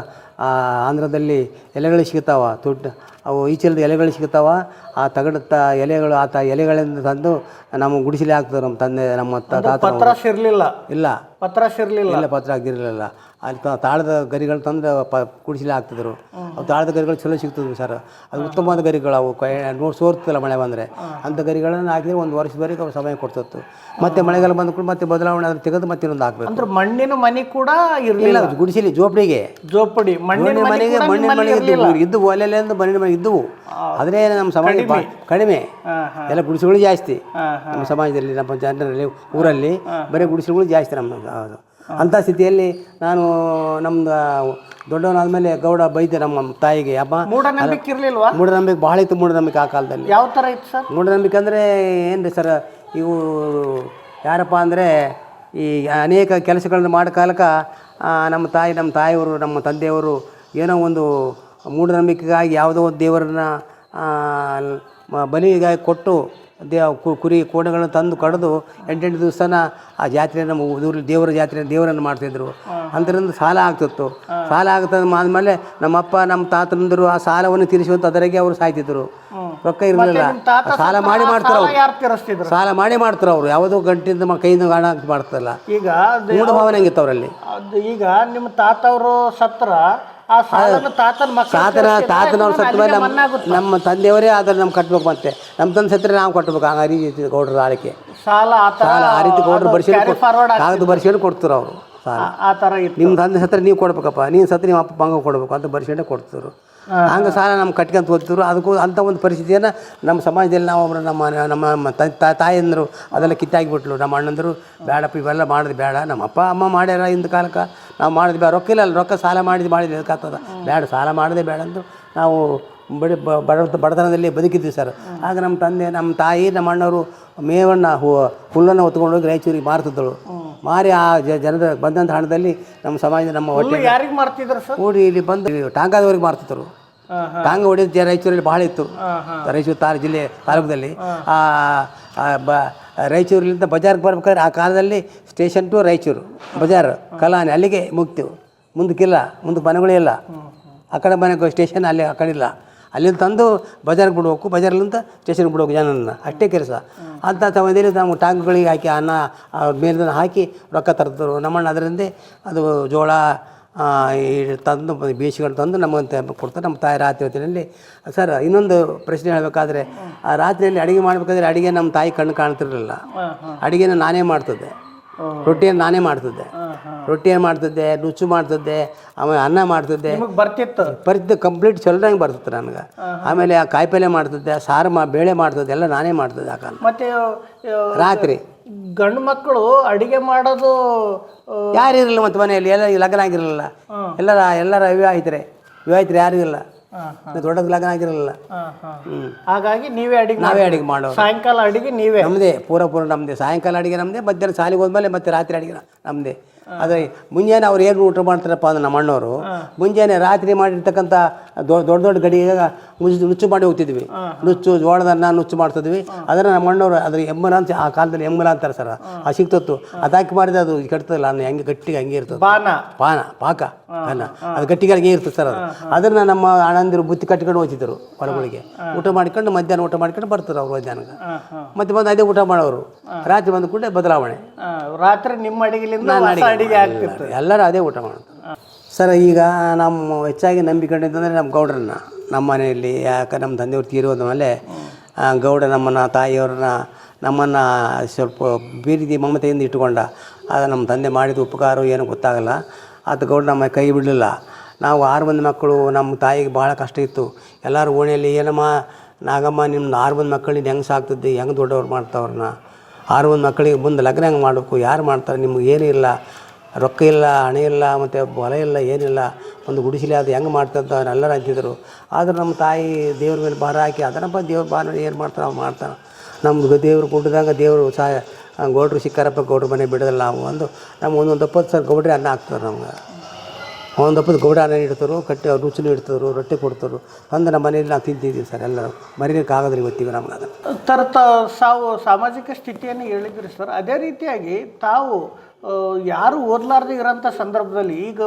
S2: ಆಂಧ್ರದಲ್ಲಿ ಎಲೆಗಳು ಸಿಗ್ತಾವ ತುಟ್ಟು. ಅವು ಈಚಲದ ಎಲೆಗಳು ಸಿಗ್ತಾವ ಆ ತಗಡ ಎಲೆಗಳು ಆತ ತ ಎಲೆಗಳಿಂದ ತಂದು ನಮ್ಮ ಗುಡಿಸಲಿ ಹಾಕ್ತಾರೆ ನಮ್ಮ ತಂದೆ ನಮ್ಮ ತ- ತಾತ
S1: ಇರಲಿಲ್ಲ
S2: ಇಲ್ಲ.
S1: ಪತ್ರ ಇರಲಿಲ್ಲ
S2: ಇಲ್ಲ ಪತ್ರ ಆಗಿರಲಿಲ್ಲ. ಅಲ್ಲಿ ತ- ತಾಳದ ಗರಿಗಳು ತಂದು ಪ ಗುಡಿಸಲಿ ಹಾಕ್ತಿದ್ರು. ಅವು ತಾಳದ ಗರಿಗಳು ಚಲೋ ಸಿಗ್ತಿದ್ವು ಸರ್. ಅದು ಉತ್ತಮವಾದ ಗರಿಗಳು ಅವು. ಕೈ ನೋಡಿ ಸೋರ್ತಿಲ್ಲ ಮಳೆ ಬಂದರೆ. ಅಂಥ ಗರಿಗಳನ್ನು ಹಾಕಿದ್ರೆ ಒಂದು ವರ್ಷದವರೆಗೆ ಅವ್ರು ಸಮಯ ಕೊಡ್ತಿತ್ತು. ಮತ್ತೆ ಮಳೆಗಾಲ ಬಂದ ಕೂಡ ಮತ್ತೆ ಬದಲಾವಣೆ ಅದನ್ನು ತೆಗೆದು ಮತ್ತೆ ಇನ್ನೊಂದು ಹಾಕ್ಬೇಕು.
S1: ಅಂದ್ರೆ ಮಣ್ಣಿನ ಮನೆ ಕೂಡ ಇರಲಿಲ್ಲ?
S2: ಇಲ್ಲ ಗುಡಿಸಲಿ ಜೋಪಡಿಗೆ.
S1: ಜೋಪಡಿ ಮಣ್ಣಿನ
S2: ಮಣ್ಣಿನ
S1: ಮನೆ
S2: ಮನೆಗೆ ಮಣ್ಣಿನ ಮನೆಗೆ ಇದ್ದು ಒಲೆಲೆಂದು ಮಣ್ಣಿನ ಮನೆ ಇದ್ದವು. ಆದರೆ ನಮ್ಮ ಸಮಾಜ ಕಡಿಮೆ. ಎಲ್ಲ ಗುಡಿಸುಗಳು ಜಾಸ್ತಿ. ನಮ್ಮ ಸಮಾಜದಲ್ಲಿ ನಮ್ಮ ಜನರಲ್ಲಿ ಊರಲ್ಲಿ ಬರೀ ಗುಡಿಸಲುಗಳು ಜಾಸ್ತಿ ನಮ್ಮ ಅದು ಅಂಥ ಸ್ಥಿತಿಯಲ್ಲಿ ನಾನು ನಮ್ದು ದೊಡ್ಡವನಾದ್ಮೇಲೆ ಗೌಡ ಬೈದೆ ನಮ್ಮ ತಾಯಿಗೆ ಅಪ್ಪ
S1: ಮೂಢನಂಬಿಕೆ ಇರ್ಲಿಲ್ವಾ?
S2: ಮೂಢನಂಬಿಕೆ ಭಾಳ ಇತ್ತು ಮೂಢನಂಬಿಕೆ ಆ ಕಾಲದಲ್ಲಿ.
S1: ಯಾವ ಥರ ಇತ್ತು ಸರ್?
S2: ಮೂಢನಂಬಿಕೆ ಅಂದರೆ ಏನು ರೀ ಸರ್ ಇವು ಯಾರಪ್ಪ ಅಂದರೆ ಈ ಅನೇಕ ಕೆಲಸಗಳನ್ನು ಮಾಡೋ ಕಾಲಕ್ಕೆ ನಮ್ಮ ತಾಯಿ ನಮ್ಮ ತಾಯಿಯವರು ನಮ್ಮ ತಂದೆಯವರು ಏನೋ ಒಂದು ಮೂಢನಂಬಿಕೆಗಾಗಿ ಯಾವುದೋ ಒಂದು ದೇವರನ್ನ ಬಲಿಗಾಗಿ ಕೊಟ್ಟು ದೇ ಕುರಿ ಕೋಣಗಳನ್ನು ತಂದು ಕಡಿದು ಎಂಟೆಂಟು ದಿವಸನ ಆ ಜಾತ್ರೆಯನ್ನು ನಮ್ಮ ಊರಲ್ಲಿ ದೇವರ ಜಾತ್ರೆ ದೇವರನ್ನು ಮಾಡ್ತಿದ್ರು. ಅದರಿಂದ ಸಾಲ ಆಗ್ತಿತ್ತು. ಸಾಲ ಆಗ್ತದೆ ಆದಮೇಲೆ ನಮ್ಮಪ್ಪ ನಮ್ಮ ತಾತನಂದರು ಆ ಸಾಲವನ್ನು ತೀರಿಸುವಂಥ ಅದರಾಗೆ ಅವರು ಸಾಯ್ತಿದ್ರು. ರೊಕ್ಕ ಇರಲಿಲ್ಲ. ಸಾಲ ಮಾಡಿ ಮಾಡ್ತಾರೆ ಅವ್ರು ಸಾಲ ಮಾಡಿ ಮಾಡ್ತಾರ ಅವರು. ಯಾವುದೋ ಗಂಟಿಂದ ಕೈಯಿಂದ ಹಣ ಹಾಕಿ ಮಾಡ್ತಾರಲ್ಲ.
S1: ಈಗ
S2: ಮೂಢ ಭಾವನೆ ಹಂಗಿತ್ತು ಅವರಲ್ಲಿ?
S1: ಈಗ ನಿಮ್ಮ ತಾತವರು ಸತ್ರ ತಾತನ
S2: ತಾತನವ್ರು ಸತ್ತ ಮೇಲೆ ನಮ್ಮ ನಮ್ಮ ತಂದೆಯವರೇ ಆದ್ರೆ ನಮ್ಗೆ ಕಟ್ಬೇಕು ಮತ್ತೆ. ನಮ್ಮ ತಂದೆ ಸತ್ತರೆ ನಾವು ಕಟ್ಬೇಕು. ಹಂಗ ರೀತಿ ಗೌಡ್ರ ಆಳಿಕೆ
S1: ಸಾಲ ಆ
S2: ರೀತಿ ಗೌಡ್ರು
S1: ಬರ್ಸಿ
S2: ಕಾಗದ ಬರ್ಸ್ಕೊಂಡು ಕೊಡ್ತಾರೆ ಅವರು ಸಾಲ. ನಿಮ್ಮ ತಂದೆ ಸತ್ರ ನೀವು ಕೊಡ್ಬೇಕಪ್ಪ. ನೀನು ಸತ್ರ ನಿಮ್ಮ ಅಪ್ಪ ಬಂಗ ಕೊಡ್ಬೇಕು. ಅಂತ ಬರ್ಸಿಕೊಂಡೇ ಕೊಡ್ತಿದ್ರು. ಹಂಗೆ ಸಾಲ ನಮ್ಮ ಕಟ್ಕೊಂತ ಹೋಗ್ತಿದ್ರು. ಅದಕ್ಕೂ ಅಂಥ ಒಂದು ಪರಿಸ್ಥಿತಿಯನ್ನು ನಮ್ಮ ಸಮಾಜದಲ್ಲಿ ನಾವು ಅವರು ನಮ್ಮ ನಮ್ಮ ತಾಯಂದರು ಅದೆಲ್ಲ ಕಿತ್ತಾಗಿಬಿಟ್ಲು. ನಮ್ಮ ಅಣ್ಣಂದರು ಬೇಡಪ್ಪ ಇವೆಲ್ಲ ಮಾಡೋದು ಬೇಡ. ನಮ್ಮ ಅಪ್ಪ ಅಮ್ಮ ಮಾಡ್ಯಾರ ಇಂದ ಕಾಲಕ್ಕೆ. ನಾವು ಮಾಡಿದ್ವಿ ಬೇಡ. ರೊಕ್ಕ ಇಲ್ಲ ಅಲ್ಲ ರೊಕ್ಕ ಸಾಲ ಮಾಡಿದ್ದು ಮಾಡಿದ್ವಿ ಅದಕ್ಕಾಗ್ತದ ಬೇಡ ಸಾಲ ಮಾಡೋದೇ ಬೇಡ ಅಂತ ನಾವು ಬಡಿ ಬಡ ಬಡತನದಲ್ಲಿ ಬದುಕಿದ್ವಿ ಸರ್. ಆಗ ನಮ್ಮ ತಂದೆ ನಮ್ಮ ತಾಯಿ ನಮ್ಮ ಅಣ್ಣವರು ಮೇವನ್ನು ಹೂ ಹುಲ್ಲನ್ನು ಹೊತ್ಕೊಂಡು ಹೋಗಿ ರಾಯಚೂರಿಗೆ ಮಾರ್ತಿದ್ದಳು. ಮಾರಿ ಆ ಜ- ಜನರ ಬಂದಂಥ ಹಣದಲ್ಲಿ ನಮ್ಮ ಸಮಾಜ ನಮ್ಮ ಹೊಟ್ಟೆ
S1: ಯಾರಿಗೆ ಮಾಡ್ತಿದ್ರು ಸರ್?
S2: ಕೂಡಿ ಇಲ್ಲಿ ಬಂದು ಟಾಂಗಾದವ್ರಿಗೆ ಮಾರ್ತಿದ್ರು. ಟಾಂಗ ಹೊಡೆದ ರಾಯಚೂರಲ್ಲಿ ಭಾಳ ಇತ್ತು. ರಾಯಚೂರು ತಾಲೂಕು ಜಿಲ್ಲೆ ತಾಲೂಕದಲ್ಲಿ ಆ ಆ ಬ ರಾಯಚೂರಿಲಿಂದ ಬಜಾರ್ಗೆ ಬರ್ಬೇಕಾದ್ರೆ ಆ ಕಾಲದಲ್ಲಿ ಸ್ಟೇಷನ್ ಟು ರಾಯಚೂರು ಬಜಾರ್ ಕಲಾನೆ ಅಲ್ಲಿಗೆ ಮುಗ್ತೀವಿ ಮುಂದಕ್ಕಿಲ್ಲ ಮುಂದಕ್ಕೆ ಮನೆಗಳೇ ಇಲ್ಲ. ಆ ಕಡೆ ಮನೆಗೆ ಸ್ಟೇಷನ್ ಅಲ್ಲಿ ಆ ಕಡೆ ಇಲ್ಲ. ಅಲ್ಲಿಂದ ತಂದು ಬಜಾರ್ಗೆ ಬಿಡ್ಬೇಕು ಬಜಾರ್ಲಿಂದ ಸ್ಟೇಷನ್ಗೆ ಬಿಡ್ಬೇಕು ಜನನ ಅಷ್ಟೇ ಕೆಲಸ. ಅಂತ ಸಮಯದಲ್ಲಿ ನಾವು ಟಾಂಗ್ಗಳಿಗೆ ಹಾಕಿ ಅನ್ನ ಮೇಲಿಂದ ಹಾಕಿ ರೊಕ್ಕ ತರ್ತಾರೆ ನಮ್ಮಣ್ಣ ಅದರಿಂದ ಅದು ಜೋಳ ತಂದು ಬೇಯಿಸ್ಕೊಂಡು ತಂದು ನಮಗಂತ ಕೊಡ್ತಾರೆ. ನಮ್ಮ ತಾಯಿ ರಾತ್ರಿ ಹೊತ್ತಿನಲ್ಲಿ ಸರ್ ಇನ್ನೊಂದು ಪ್ರಶ್ನೆ ಹೇಳಬೇಕಾದ್ರೆ ಆ ರಾತ್ರಿಯಲ್ಲಿ ಅಡುಗೆ ಮಾಡಬೇಕಾದ್ರೆ ಅಡುಗೆ ನಮ್ಮ ತಾಯಿ ಕಣ್ಣು ಕಾಣ್ತಿರಲಿಲ್ಲ. ಅಡುಗೆನ ನಾನೇ ಮಾಡ್ತಿದ್ದೆ. ರೊಟ್ಟಿಯನ್ನು ನಾನೇ ಮಾಡ್ತಿದ್ದೆ. ರೊಟ್ಟಿಯನ್ನು ಮಾಡ್ತಿದ್ದೆ ನುಚ್ಚು ಮಾಡ್ತಿದ್ದೆ ಆಮೇಲೆ ಅನ್ನ ಮಾಡ್ತಿದ್ದೆ.
S1: ಬರ್ತಿತ್ತು?
S2: ಕಂಪ್ಲೀಟ್ ಚಲೋದಂಗೆ ಬರ್ತಿತ್ತು ನನಗೆ. ಆಮೇಲೆ ಆ ಕಾಯಿಪಲ್ಯ ಮಾಡ್ತಿದ್ದೆ ಸಾರು ಮಾ ಬೇಳೆ ಮಾಡ್ತಿದ್ದೆ ಎಲ್ಲ ನಾನೇ ಮಾಡ್ತಿದ್ದೆ ಆ ಕಾಲ
S1: ಮತ್ತೆ
S2: ರಾತ್ರಿ.
S1: ಗಂಡು ಮಕ್ಕಳು ಅಡಿಗೆ ಮಾಡೋದು ಯಾರಿರಲಿಲ್ಲ
S2: ಯಾರು ಇರಲಿಲ್ಲ ಮತ್ತು ಮನೆಯಲ್ಲಿ? ಎಲ್ಲ ಲಗ್ನ ಆಗಿರಲಿಲ್ಲ. ಎಲ್ಲರ ಎಲ್ಲರ ವಿವಾಹಿತರೆ. ವಿವಾಹಿತರು ಯಾರು ಇಲ್ಲ. ದೊಡ್ಡದು ಲಗ್ನ ಆಗಿರಲಿಲ್ಲ.
S1: ಹಾಗಾಗಿ ನೀವೇ ಅಡಿಗೆ
S2: ನಾವೇ ಅಡಿಗೆ ಮಾಡೋ
S1: ಸಾಯಂಕಾಲ ಅಡಿಗೆ ನೀವೇ.
S2: ನಮ್ಮದೇ ಪೂರ ಪೂರ ನಮ್ಮದೇ ಸಾಯಂಕಾಲ ಅಡಿಗೆ ನಮ್ಮದೇ ಮಧ್ಯಾಹ್ನ ಶಾಲೆಗೆ ಹೋದ್ಮೇಲೆ ಮತ್ತೆ ರಾತ್ರಿ ಅಡಿಗೆ ನಮ್ಮದೇ ಆದರೆ ಮುಂಜಾನೆ ಅವ್ರು ಏನು ಊಟ ಮಾಡ್ತಾರಪ್ಪ ಅಂದ್ರೆ ನಮ್ಮ ಅಣ್ಣವರು ಮುಂಜಾನೆ ರಾತ್ರಿ ಮಾಡಿರ್ತಕ್ಕಂಥ ದೊಡ್ಡ ದೊಡ್ಡ ದೊಡ್ಡ ಗಡಿಗೆ ಮುಚ್ಚು ನುಚ್ಚು ಮಾಡಿ ಹೋಗ್ತಿದ್ವಿ. ನುಚ್ಚು ಜೋಳದನ್ನ ನುಚ್ಚು ಮಾಡ್ತಿದ್ವಿ. ಅದನ್ನು ನಮ್ಮ ಅಣ್ಣವರು ಅದ್ರ ಎಮ್ಮಲ ಅಂತ ಆ ಕಾಲದಲ್ಲಿ ಎಮ್ಮಲ ಅಂತಾರೆ ಸರ್. ಆ ಸಿಕ್ತತ್ತು ಅದಾಕಿ ಮಾಡಿದ ಅದು ಕೆಡ್ತದಲ್ಲ ಅನ್ನ ಹೆಂಗೆ ಗಟ್ಟಿಗೆ ಹಂಗೆ ಇರ್ತದೆ. ಪಾನ. ಪಾಕ ಅನ್ನ. ಅದು ಗಟ್ಟಿಗಳಿಗೆ ಇರ್ತದೆ ಸರ್ ಅದು. ಅದನ್ನ ನಮ್ಮ ಅಣ್ಣಂದಿರು ಬುತ್ತಿ ಕಟ್ಕೊಂಡು ಹೋಗ್ತಿದ್ರು ಹೊರಗಳಿಗೆ ಊಟ ಮಾಡ್ಕೊಂಡು ಮಧ್ಯಾಹ್ನ ಊಟ ಮಾಡ್ಕೊಂಡು ಬರ್ತಾರೆ ಅವರು ಮಧ್ಯಾಹ್ನಕ್ಕೆ
S1: ಹಾ. ಮತ್ತೆ
S2: ಬಂದು ಅದೇ ಊಟ ಮಾಡೋರು. ರಾತ್ರಿ ಬಂದ ಕೂಡ ಬದಲಾವಣೆ.
S1: ರಾತ್ರಿ ನಿಮ್ಮ ಅಡಿಗೆಲಿಂದ
S2: ಎಲ್ಲರೂ ಅದೇ ಊಟ ಮಾಡೋದು. ಸರ್, ಈಗ ನಮ್ಮ ಹೆಚ್ಚಾಗಿ ನಂಬಿಕೊಂಡಿದ್ದಂದರೆ ನಮ್ಮ ಗೌಡ್ರನ್ನ, ನಮ್ಮ ಮನೆಯಲ್ಲಿ, ಯಾಕೆ ನಮ್ಮ ತಂದೆಯವ್ರು ತೀರೋದ ಮೇಲೆ ಗೌಡ ನಮ್ಮನ್ನು, ತಾಯಿಯವ್ರನ್ನ, ನಮ್ಮನ್ನು ಸ್ವಲ್ಪ ಬೀರಿದಿ ಮಮತೆಯಿಂದ ಇಟ್ಟುಕೊಂಡ. ಆಗ ನಮ್ಮ ತಂದೆ ಮಾಡಿದ ಉಪಕಾರ ಏನು ಗೊತ್ತಾಗಲ್ಲ. ಅದು ಗೌಡ ನಮ್ಮ ಕೈ ಬಿಡಲಿಲ್ಲ. ನಾವು ಆರು ಮಂದಿ ಮಕ್ಕಳು, ನಮ್ಮ ತಾಯಿಗೆ ಭಾಳ ಕಷ್ಟ ಇತ್ತು. ಎಲ್ಲರೂ ಓಣಿಯಲ್ಲಿ, ಏನಮ್ಮ, ನಾಗಮ್ಮ ನಿಮ್ಮ ಆರು ಮಂದಿ ಮಕ್ಕಳಿಂದ ಹೆಂಗೆ ಸಾಕ್ತಿದ್ದೆ, ಹೆಂಗೆ ದೊಡ್ಡವ್ರು ಮಾಡ್ತಾವ್ರನ್ನ. ಆರು ಮಂದಿ ಮಕ್ಕಳಿಗೆ ಮುಂದೆ ಲಗ್ನ ಹೆಂಗೆ ಮಾಡಬೇಕು, ಯಾರು ಮಾಡ್ತಾರೆ, ನಿಮ್ಗೆ ಏನೂ ಇಲ್ಲ. ರೊಕ್ಕ ಇಲ್ಲ, ಹಣ ಇಲ್ಲ, ಮತ್ತು ಹೊಲ ಇಲ್ಲ, ಏನಿಲ್ಲ, ಒಂದು ಗುಡಿಸಿಲೆ ಅದು ಹೆಂಗೆ ಮಾಡ್ತಂತ ಎಲ್ಲರೂ ಅಂತಿದ್ರು. ಆದ್ರೆ ನಮ್ಮ ತಾಯಿ ದೇವ್ರ ಮೇಲೆ ಭಾರ ಹಾಕಿ ಅದನ್ನಪ್ಪ ದೇವ್ರ ಭಾರ ಏನು ಮಾಡ್ತಾರೆ ಅವ್ನು ಮಾಡ್ತಾನೆ. ನಮ್ಮ ದೇವ್ರು ಕುಡ್ದಾಗ ದೇವರು ಸಹ ಗೌಡ್ರು ಸಿಕ್ಕಾರಪ್ಪ ಗೌಡ್ರ ಮನೆ ಬಿಡೋದಿಲ್ಲ ನಾವು ಒಂದು ನಮ್ಗೆ ಒಂದೊಂದು ಒಪ್ಪತ್ತು ಸರ್ ಗೌಡ್ರಿ ಅನ್ನ ಹಾಕ್ತಾರೆ ನಮ್ಗೆ. ಒಂದು ದಪ್ಪದ ಗೌಡ ಅನ್ನ ಇಡ್ತಾರೋ, ಕಟ್ಟಿ ರುಚಿನೂ ಇಡ್ತಾರೋ, ರೊಟ್ಟಿ ಕೊಡ್ತಾರೋ. ತಂದು ನಮ್ಮ ಮನೆಯಲ್ಲಿ ನಾವು ತಿಂತಿದ್ದೀವಿ ಸರ್ ಎಲ್ಲರೂ. ಮರಿಲಿಕ್ಕೆ ಆಗೋದಿಲ್ಲ ಇವತ್ತಿಗೆ ನಮ್ಗೆ ಅದನ್ನು.
S1: ತರ್ತ ಸಾವು ಸಾಮಾಜಿಕ ಸ್ಥಿತಿಯನ್ನು ಹೇಳಿದ್ರಿ ಸರ್. ಅದೇ ರೀತಿಯಾಗಿ ತಾವು ಯಾರು ಓದಲಾರ್ದೆ ಇರೋಂಥ ಸಂದರ್ಭದಲ್ಲಿ, ಈಗ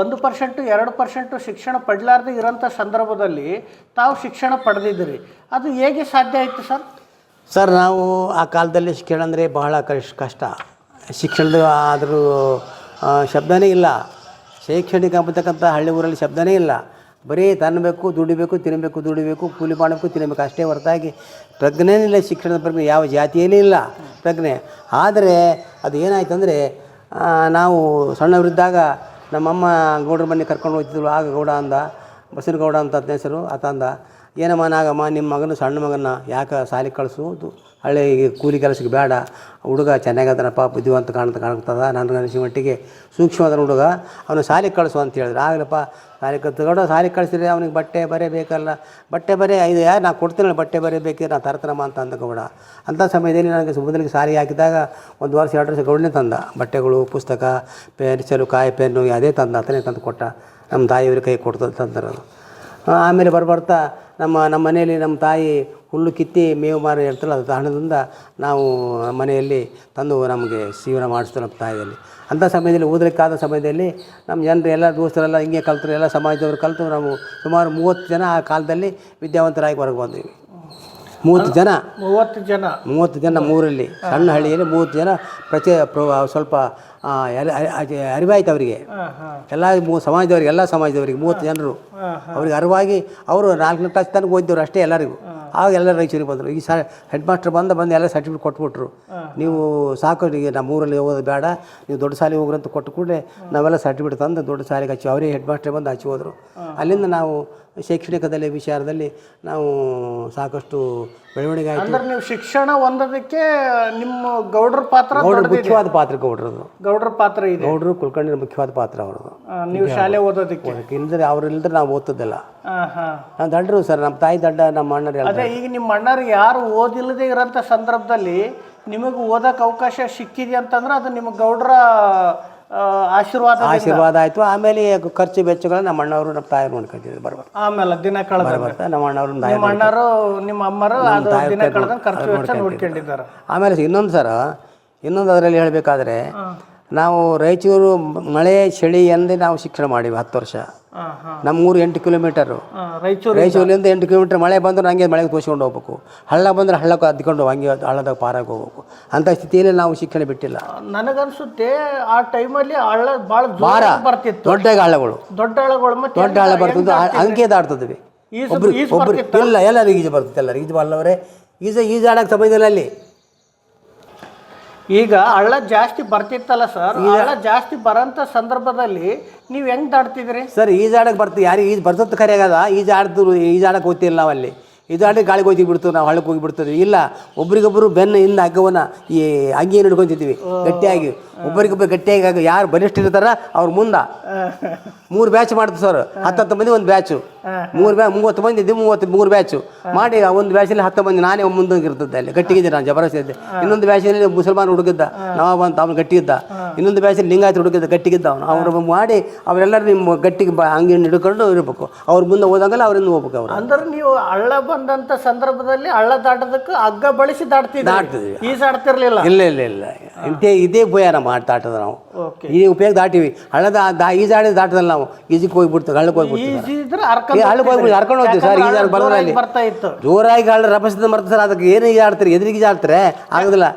S1: ಒಂದು ಪರ್ಸೆಂಟು, ಎರಡು ಪರ್ಸೆಂಟು ಶಿಕ್ಷಣ ಪಡಲಾರ್ದೆ ಇರೋಂಥ ಸಂದರ್ಭದಲ್ಲಿ ತಾವು ಶಿಕ್ಷಣ ಪಡೆದಿದ್ದೀರಿ. ಅದು ಹೇಗೆ ಸಾಧ್ಯ ಆಯಿತು ಸರ್?
S2: ಸರ್, ನಾವು ಆ ಕಾಲದಲ್ಲಿ ಶಿಕ್ಷಣ ಅಂದರೆ ಬಹಳ ಕಷ್ಟ ಕಷ್ಟ. ಶಿಕ್ಷಣದ ಆದರೂ ಶಬ್ದನೇ ಇಲ್ಲ. ಶೈಕ್ಷಣಿಕ ಅಂತಕ್ಕಂಥ ಹಳ್ಳಿ ಊರಲ್ಲಿ ಶಬ್ದನೇ ಇಲ್ಲ. ಬರೀ ತನ್ನಬೇಕು, ದುಡಿಬೇಕು, ತಿನ್ನಬೇಕು, ದುಡಿಬೇಕು, ಕೂಲಿ ಮಾಡಬೇಕು, ತಿನ್ನಬೇಕು, ಅಷ್ಟೇ ಹೊರತಾಗಿ ಪ್ರಜ್ಞೆನೇ ಇಲ್ಲ ಶಿಕ್ಷಣದ ಪ್ರಜ್ಞೆ ಯಾವ ಜಾತಿಯಲ್ಲೇ ಇಲ್ಲ ಪ್ರಜ್ಞೆ. ಆದರೆ ಅದು ಏನಾಯ್ತು ಅಂದರೆ ನಾವು ಸಣ್ಣವರಿದ್ದಾಗ ನಮ್ಮಮ್ಮ ಗೌಡ್ರ ಮನೆ ಕರ್ಕೊಂಡು ಹೋಗ್ತಿದ್ರು ಆಗ ಗೌಡ ಅಂದ ಬಸನಗೌಡ ಅಂತ ಹೆಸರು, ಆತ ಅಂದ ಏನಮ್ಮ ನಾಗಮ್ಮ ನಿಮ್ಮ ಮಗನ ಸಣ್ಣ ಮಗನ ಯಾಕೆ ಸಾಲಿ ಕಳಿಸೋದು? ಹಳ್ಳಿ ಕೂಲಿ ಕೆಲಸಕ್ಕೆ ಬೇಡ ಹುಡುಗ ಚೆನ್ನಾಗದನಪ್ಪ ಬುದ್ಧಿವಂತ ಕಾಣ್ತಾ ಕಾಣ್ತದ. ನನ್ನ ಅನಿಸಿದ ಮಟ್ಟಿಗೆ ಸೂಕ್ಷ್ಮವಾದ ಹುಡುಗ. ಅವನು ಸಾಲಿಗೆ ಕಳಿಸು ಅಂತ ಹೇಳಿದ್ರು. ಆಗಲಪ್ಪ ಸಾಲಿ ಗೌಡ, ಸಾಲಿಗೆ ಕಳಿಸಿದ್ರೆ ಅವನಿಗೆ ಬಟ್ಟೆ ಬರೇ ಬೇಕಲ್ಲ. ಬಟ್ಟೆ ಬರೇ, ಇದು ಯಾರು? ನಾನು ಕೊಡ್ತೀನಿ ಬಟ್ಟೆ ಬರೇ ಬೇಕಿದ್ರೆ ನಾನು ತರ್ತನಮ್ಮ ಅಂತ ಅಂದ್ಕೊಬೇಡ ಅಂಥ ಸಮಯದಲ್ಲಿ ನನಗೆ ಮೊದಲಿಗೆ ಸಾಲಿಗೆ ಹಾಕಿದಾಗ ಒಂದು ವರ್ಷ, ಎರಡು ವರ್ಷ ಗೌಡನೇ ತಂದ. ಬಟ್ಟೆಗಳು, ಪುಸ್ತಕ ಪೆನ್ಸಿಲು ಕಾಯಿ ಪೆನ್ನು ಅದೇ ತಂದ. ಅತನೇ ತಂದು ಕೊಟ್ಟ. ನಮ್ಮ ತಾಯಿಯವ್ರ ಕೈ ಕೊಡ್ತದೆ ತಂದರು ಆಮೇಲೆ ಬರ್ಬರ್ತಾ ನಮ್ಮ ನಮ್ಮ ಮನೆಯಲ್ಲಿ ನಮ್ಮ ತಾಯಿ ಹುಲ್ಲು ಕಿತ್ತಿ ಮೇವು ಮಾರಿ ಇರ್ತಲ್ಲ ಅದು ಹಣದಿಂದ ನಾವು ಮನೆಯಲ್ಲಿ ತಂದು ನಮಗೆ ಜೀವನ ಮಾಡಿಸ್ತಾರೆ ನಮ್ಮ ತಾಯಿಯಲ್ಲಿ. ಅಂಥ ಸಮಯದಲ್ಲಿ ಓದಲಿಕ್ಕಾದ ಸಮಯದಲ್ಲಿ ನಮ್ಮ ಜನರು ಎಲ್ಲ ದೋಸ್ತರೆಲ್ಲ ಹಿಂಗೆ ಕಲ್ತರು ಎಲ್ಲ ಸಮಾಜದವರು ಕಲಿತು ನಾವು ಸುಮಾರು ಮೂವತ್ತು ಜನ ಆ ಕಾಲದಲ್ಲಿ ವಿದ್ಯಾವಂತರಾಗಿ ಹೊರಗೆ ಬಂದೀವಿ. ಮೂವತ್ತು ಜನ.
S1: ಮೂವತ್ತು ಜನ.
S2: ಮೂವತ್ತು ಜನ ಮೂರಲ್ಲಿ ಸಣ್ಣ ಹಳ್ಳಿಯಲ್ಲಿ ಮೂವತ್ತು ಜನ ಪ್ರಚ ಪ್ರ- ಸ್ವಲ್ಪ ಅರಿವಾಯ್ತು ಅವರಿಗೆ. ಎಲ್ಲ ಮೂ ಸಮಾಜದವ್ರಿಗೆ ಎಲ್ಲ ಸಮಾಜದವರಿಗೆ ಮೂವತ್ತು ಜನರು. ಅವ್ರಿಗೆ ಅರಿವಾಗಿ ಅವರು ನಾಲ್ಕನೇ ಕ್ಲಾಸ್ ತನಕ ಓದಿದವರು ಅಷ್ಟೇ ಎಲ್ಲರಿಗೂ. ಆವಾಗ ಎಲ್ಲ ರಾಯಚೂರಿಗೆ ಬಂದರು. ಈ ಸರ್ ಹೆಡ್ ಮಾಸ್ಟರ್ ಬಂದು ಬಂದು ಎಲ್ಲ ಸರ್ಟಿಫಿಕೇಟ್ ಕೊಟ್ಬಿಟ್ರು. ನೀವು ಸಾಕು ಈಗ ನಮ್ಮ ಊರಲ್ಲಿ ಹೋಗೋದು ಬೇಡ ನೀವು ದೊಡ್ಡ ಶಾಲೆಗೆ ಹೋಗ್ರಂತ ಕೊಟ್ಟು ಕೂಡಲೇ ನಾವೆಲ್ಲ ಸರ್ಟಿಫಿಕೇಟ್ ತಂದು ದೊಡ್ಡ ಶಾಲೆಗೆ ಹಚ್ಚಿ ಅವರೇ ಹೆಡ್ ಮಾಸ್ಟರ್ ಬಂದು ಹಚ್ಚಿ ಹೋದರು. ಅಲ್ಲಿಂದ ನಾವು ಶೈಕ್ಷಣಿಕದಲ್ಲಿ ವಿಚಾರದಲ್ಲಿ ನಾವು ಸಾಕಷ್ಟು ಬೆಳವಣಿಗೆ ಆಯಿತು.
S1: ಅಂದ್ರೆ ನೀವು ಶಿಕ್ಷಣ ಹೊಂದೋದಕ್ಕೆ ನಿಮ್ಮ ಗೌಡ್ರ ಪಾತ್ರ
S2: ಗೌಡ್ರ ಮುಖ್ಯವಾದ ಪಾತ್ರ ಗೌಡ್ರದು
S1: ಗೌಡ್ರ ಪಾತ್ರ ಇದೆ.
S2: ಗೌಡ್ರು ಕುಲ್ಕರ್ಣಿನ ಮುಖ್ಯವಾದ ಪಾತ್ರ ಅವ್ರದ್ದು.
S1: ನೀವು ಶಾಲೆ ಓದೋದಕ್ಕೆ.
S2: ಇಲ್ಲದ್ರೆ ಇಲ್ದ್ರೆ ಅವ್ರು ಇಲ್ದ್ರೆ ನಾವು ಓದ್ತದಿಲ್ಲ
S1: ಹಾಂ
S2: ದಂಡರು ಸರ್ ನಮ್ಮ ತಾಯಿ ದಂಡ ನಮ್ಮ ಅಣ್ಣರು
S1: ಅದೇ ಈಗ ನಿಮ್ಮ ಅಣ್ಣರು ಯಾರು ಓದಿಲ್ಲದೆ ಇರೋಂಥ ಸಂದರ್ಭದಲ್ಲಿ ನಿಮಗೆ ಓದಕ್ಕೆ ಅವಕಾಶ ಸಿಕ್ಕಿದೆ ಅಂತಂದ್ರೆ ಅದು ನಿಮ್ಮ ಗೌಡ್ರ ಆಶೀರ್ವಾದ
S2: ಆಶೀರ್ವಾದ ಆಯಿತು. ಆಮೇಲೆ ಖರ್ಚು ವೆಚ್ಚಗಳನ್ನ ನಮ್ಮ ಅಣ್ಣವರು ನಮ್ಮ ತಾಯಿ ನೋಡ್ಕೊತಿದ್ರು ಬರ್ಬೋದು
S1: ಆಮೇಲೆ ದಿನ ಕಳೆದ
S2: ನಮ್ಮ ಅಣ್ಣವರು ನಮ್ಮ
S1: ನಿಮ್ಮ ಅಣ್ಣರು ನಿಮ್ಮ ಅಮ್ಮರು ದಿನ ಕಳೆದ ಖರ್ಚು ವೆಚ್ಚ ನೋಡ್ಕೊಂಡಿದ್ದಾರೆ.
S2: ಆಮೇಲೆ ಇನ್ನೊಂದು ಸರ ಇನ್ನೊಂದು ಅದರಲ್ಲಿ ಹೇಳಬೇಕಾದ್ರೆ ನಾವು ರಾಯಚೂರು ಮಳೆ ಚಳಿ ಎಂದೇ ನಾವು ಶಿಕ್ಷಣ ಮಾಡೀವಿ ಹತ್ತು ವರ್ಷ.
S1: ನಮ್ಮ ಊರು
S2: ನಮ್ಮೂರು ಎಂಟು ಕಿಲೋಮೀಟರು.
S1: ರಾಯಚೂರು
S2: ರಾಯಚೂರಿಂದ? ಎಂಟು ಕಿಲೋಮೀಟರ್ ಮಳೆ ಬಂದ್ರೆ ಹಂಗೆ ಮಳೆ ತೋರಿಸ್ಕೊಂಡು ಹೋಗ್ಬೇಕು. ಹಳ್ಳ ಬಂದ್ರೆ ಹಳ್ಳಕ್ಕೆ ಹದ್ಕೊಂಡು ಹಂಗೆ ಹಳ್ಳದಾಗ ಪಾರಾಗಿ ಹೋಗ್ಬೇಕು. ಅಂಥ ಸ್ಥಿತಿಯಲ್ಲಿ ನಾವು ಶಿಕ್ಷಣ ಬಿಟ್ಟಿಲ್ಲ.
S1: ನನಗನ್ಸುತ್ತೆ ಆ ಟೈಮಲ್ಲಿ ಹಳ್ಳ ಭಾಳ ಜೋರ ಬರ್ತಿತ್ತು.
S2: ದೊಡ್ಡ ಹಳ್ಳಗಳು.
S1: ದೊಡ್ಡ ಹಳ್ಳಗಳು ಮತ್ತೆ
S2: ದೊಡ್ಡ ಹಳ್ಳ ಬರ್ತಿದ್ದು ಅಂಕೆ ದಾಟ್ತಿದ್ವಿ.
S1: ಈಜು
S2: ಒಬ್ರು ಇಲ್ಲ ಎಲ್ಲ ಈಜು ಬರ್ತಿತ್ತು ಎಲ್ಲ ಈಜು ಬಲ್ಲವರೇ. ಈಜ ಈಜಾಡಕ್ಕೆ ಸಮಯದಲ್ಲಿ ಅಲ್ಲಿ
S1: ಈಗ ಹಳ್ಳ ಜಾಸ್ತಿ ಬರ್ತಿತ್ತಲ್ಲ ಸರ್? ಹಳ್ಳ ಜಾಸ್ತಿ ಬರೋಂಥ ಸಂದರ್ಭದಲ್ಲಿ ನೀವು ಹೆಂಗ್ ದಾಡ್ತಿದ್ರಿ
S2: ಸರ್ ಈಜಾಡಕ್ಕೆ ಬರ್ತೀವಿ ಯಾರಿಗೆ ಈಜು ಬರ್ತದ ಖರೆ ಆಗದ? ಈಜಾಡ್ತಿರು ಈಜಾಡಕ್ಕೆ ಗೊತ್ತಿಲ್ಲ ನಾವು ಗಾಳಿ ಗಾಳಿಗೆ ಹೋಗಿ ಬಿಡ್ತು, ನಾವು ಹಳ್ಳಕ್ಕೆ ಹೋಗಿ ಬಿಡ್ತೀವಿ ಇಲ್ಲ ಒಬ್ರಿಗೊಬ್ಬರು ಬೆನ್ನ ಹಿಂದೆ ಹಗ್ಗವನ್ನ ಈ ಅಂಗಿಯನ್ನು ಹಿಡ್ಕೊಂತಿದ್ವಿ, ಗಟ್ಟಿಯಾಗಿ. ಒಬ್ಬರಿಗೊಬ್ಬರು ಗಟ್ಟಿಯಾಗಿ ಆಗ ಯಾರು ಬಲಿಷ್ಠ ಇರ್ತಾರ, ಅವ್ರ ಮುಂದ. ಮೂರು ಬ್ಯಾಚ್ ಮಾಡ್ತು ಸರ್, ಹತ್ತತ್ತು ಮಂದಿ ಒಂದು ಬ್ಯಾಚು. ಮೂರು ಬ್ಯಾ, ಮೂವತ್ತು ಮಂದಿ ಇದ್ದು ಮೂವತ್ತು, ಮೂರು ಬ್ಯಾಚು. ಮಾಡಿ ಒಂದು ಬ್ಯಾಚಲ್ಲಿ ಹತ್ತು ಮಂದಿ, ನಾನೇ ಮುಂದೆ ಇರ್ತದೆ ಅಲ್ಲಿ ಗಟ್ಟಿಗಿದ್ದೆ ನಾನು ಜಬರಸ್ತಿ ಇದ್ದೆ. ಇನ್ನೊಂದು ಬ್ಯಾಚಲ್ಲಿ ಮುಸಲ್ಮಾನ್ ಹುಡುಗಿದ್ದ ನವಾಬ್ ಅಂತ ಅವ್ನು ಗಟ್ಟಿಗಿದ್ದ. ಇನ್ನೊಂದು ಬ್ಯಾಚಲ್ಲಿ ಲಿಂಗಾಯತ ಹುಡುಗಿದ್ದ, ಗಟ್ಟಿಗಿದ್ದ ಅವನು. ಅವ್ರ ಮಾಡಿ, ಅವರೆಲ್ಲರೂ ನಿಮ್ಮ ಗಟ್ಟಿಗೆ ಅಂಗಿಯನ್ನು ಅಂಗಿ ಹಿಡ್ಕೊಂಡು ಇರಬೇಕು. ಅವ್ರ ಮುಂದೆ ಹೋದಾಗಲ್ಲ ಅವ್ರಿಂದ ಹೋಗ್ಬೇಕು ಅವ್ರು.
S1: ಅಂದ್ರೆ ನೀವು ಹಳ್ಳ ಬಂದಂತ ಸಂದರ್ಭದಲ್ಲಿ ಹಳ್ಳ ದಾಟೋದಕ್ಕೆ ಹಗ್ಗ ಬಳಸಿ ದಾಟ್ತಿದ್ದೆ
S2: ದಾಟ್ತಿದ್ವಿ.
S1: ಈಜಾಡ್ತಿರ್ಲಿಲ್ಲ
S2: ಇಲ್ಲ ಇಲ್ಲ ಇಲ್ಲ. ಇಂತೆ ಇದೇ ಭಯ ನಮ್ಮ ನಾವು.
S1: ಓಕೆ.
S2: ಈ ಉಪಯೋಗ ದಾಟಿವಿ. ಹಳ್ಳದ ದಾ ಈಜಾಡಿ ದಾಟದಲ್ಲ ನಾವು. ಈಜಿಗೆ ಹೋಗ್ಬಿಡ್ತೀವಿ ಹಳ್ಳಕ್ಕೆ ಹೋಗ್ಬಿಡ್ತೀವಿ
S1: ಈಜಿದ್ರೆ ಹರ್ಕೊಂಡ್
S2: ಏ, ಹಳ್ಳಕ್ಕೆ ಹೋಗ್ಬಿಡಿ ಹರ್ಕೊಂಡು ಹೋಗ್ತೀವಿ ಸರ್
S1: ಯಾಕಂದ್ರೆ
S2: ಈಜಾಡ
S1: ಬರ್ತಾ ಇತ್ತು.
S2: ಜೋರಾಗಿ ಹಳ್ಳ ರಭಸದ ಮರ್ತ ಸರ್ ಅದಕ್ಕೆ ಏನು ಈಜಾಡ್ತಾರೆ ಎದುರಿಗೆ ಈಜಾಡ್ತಾರೆ ಆಗೋದಿಲ್ಲ.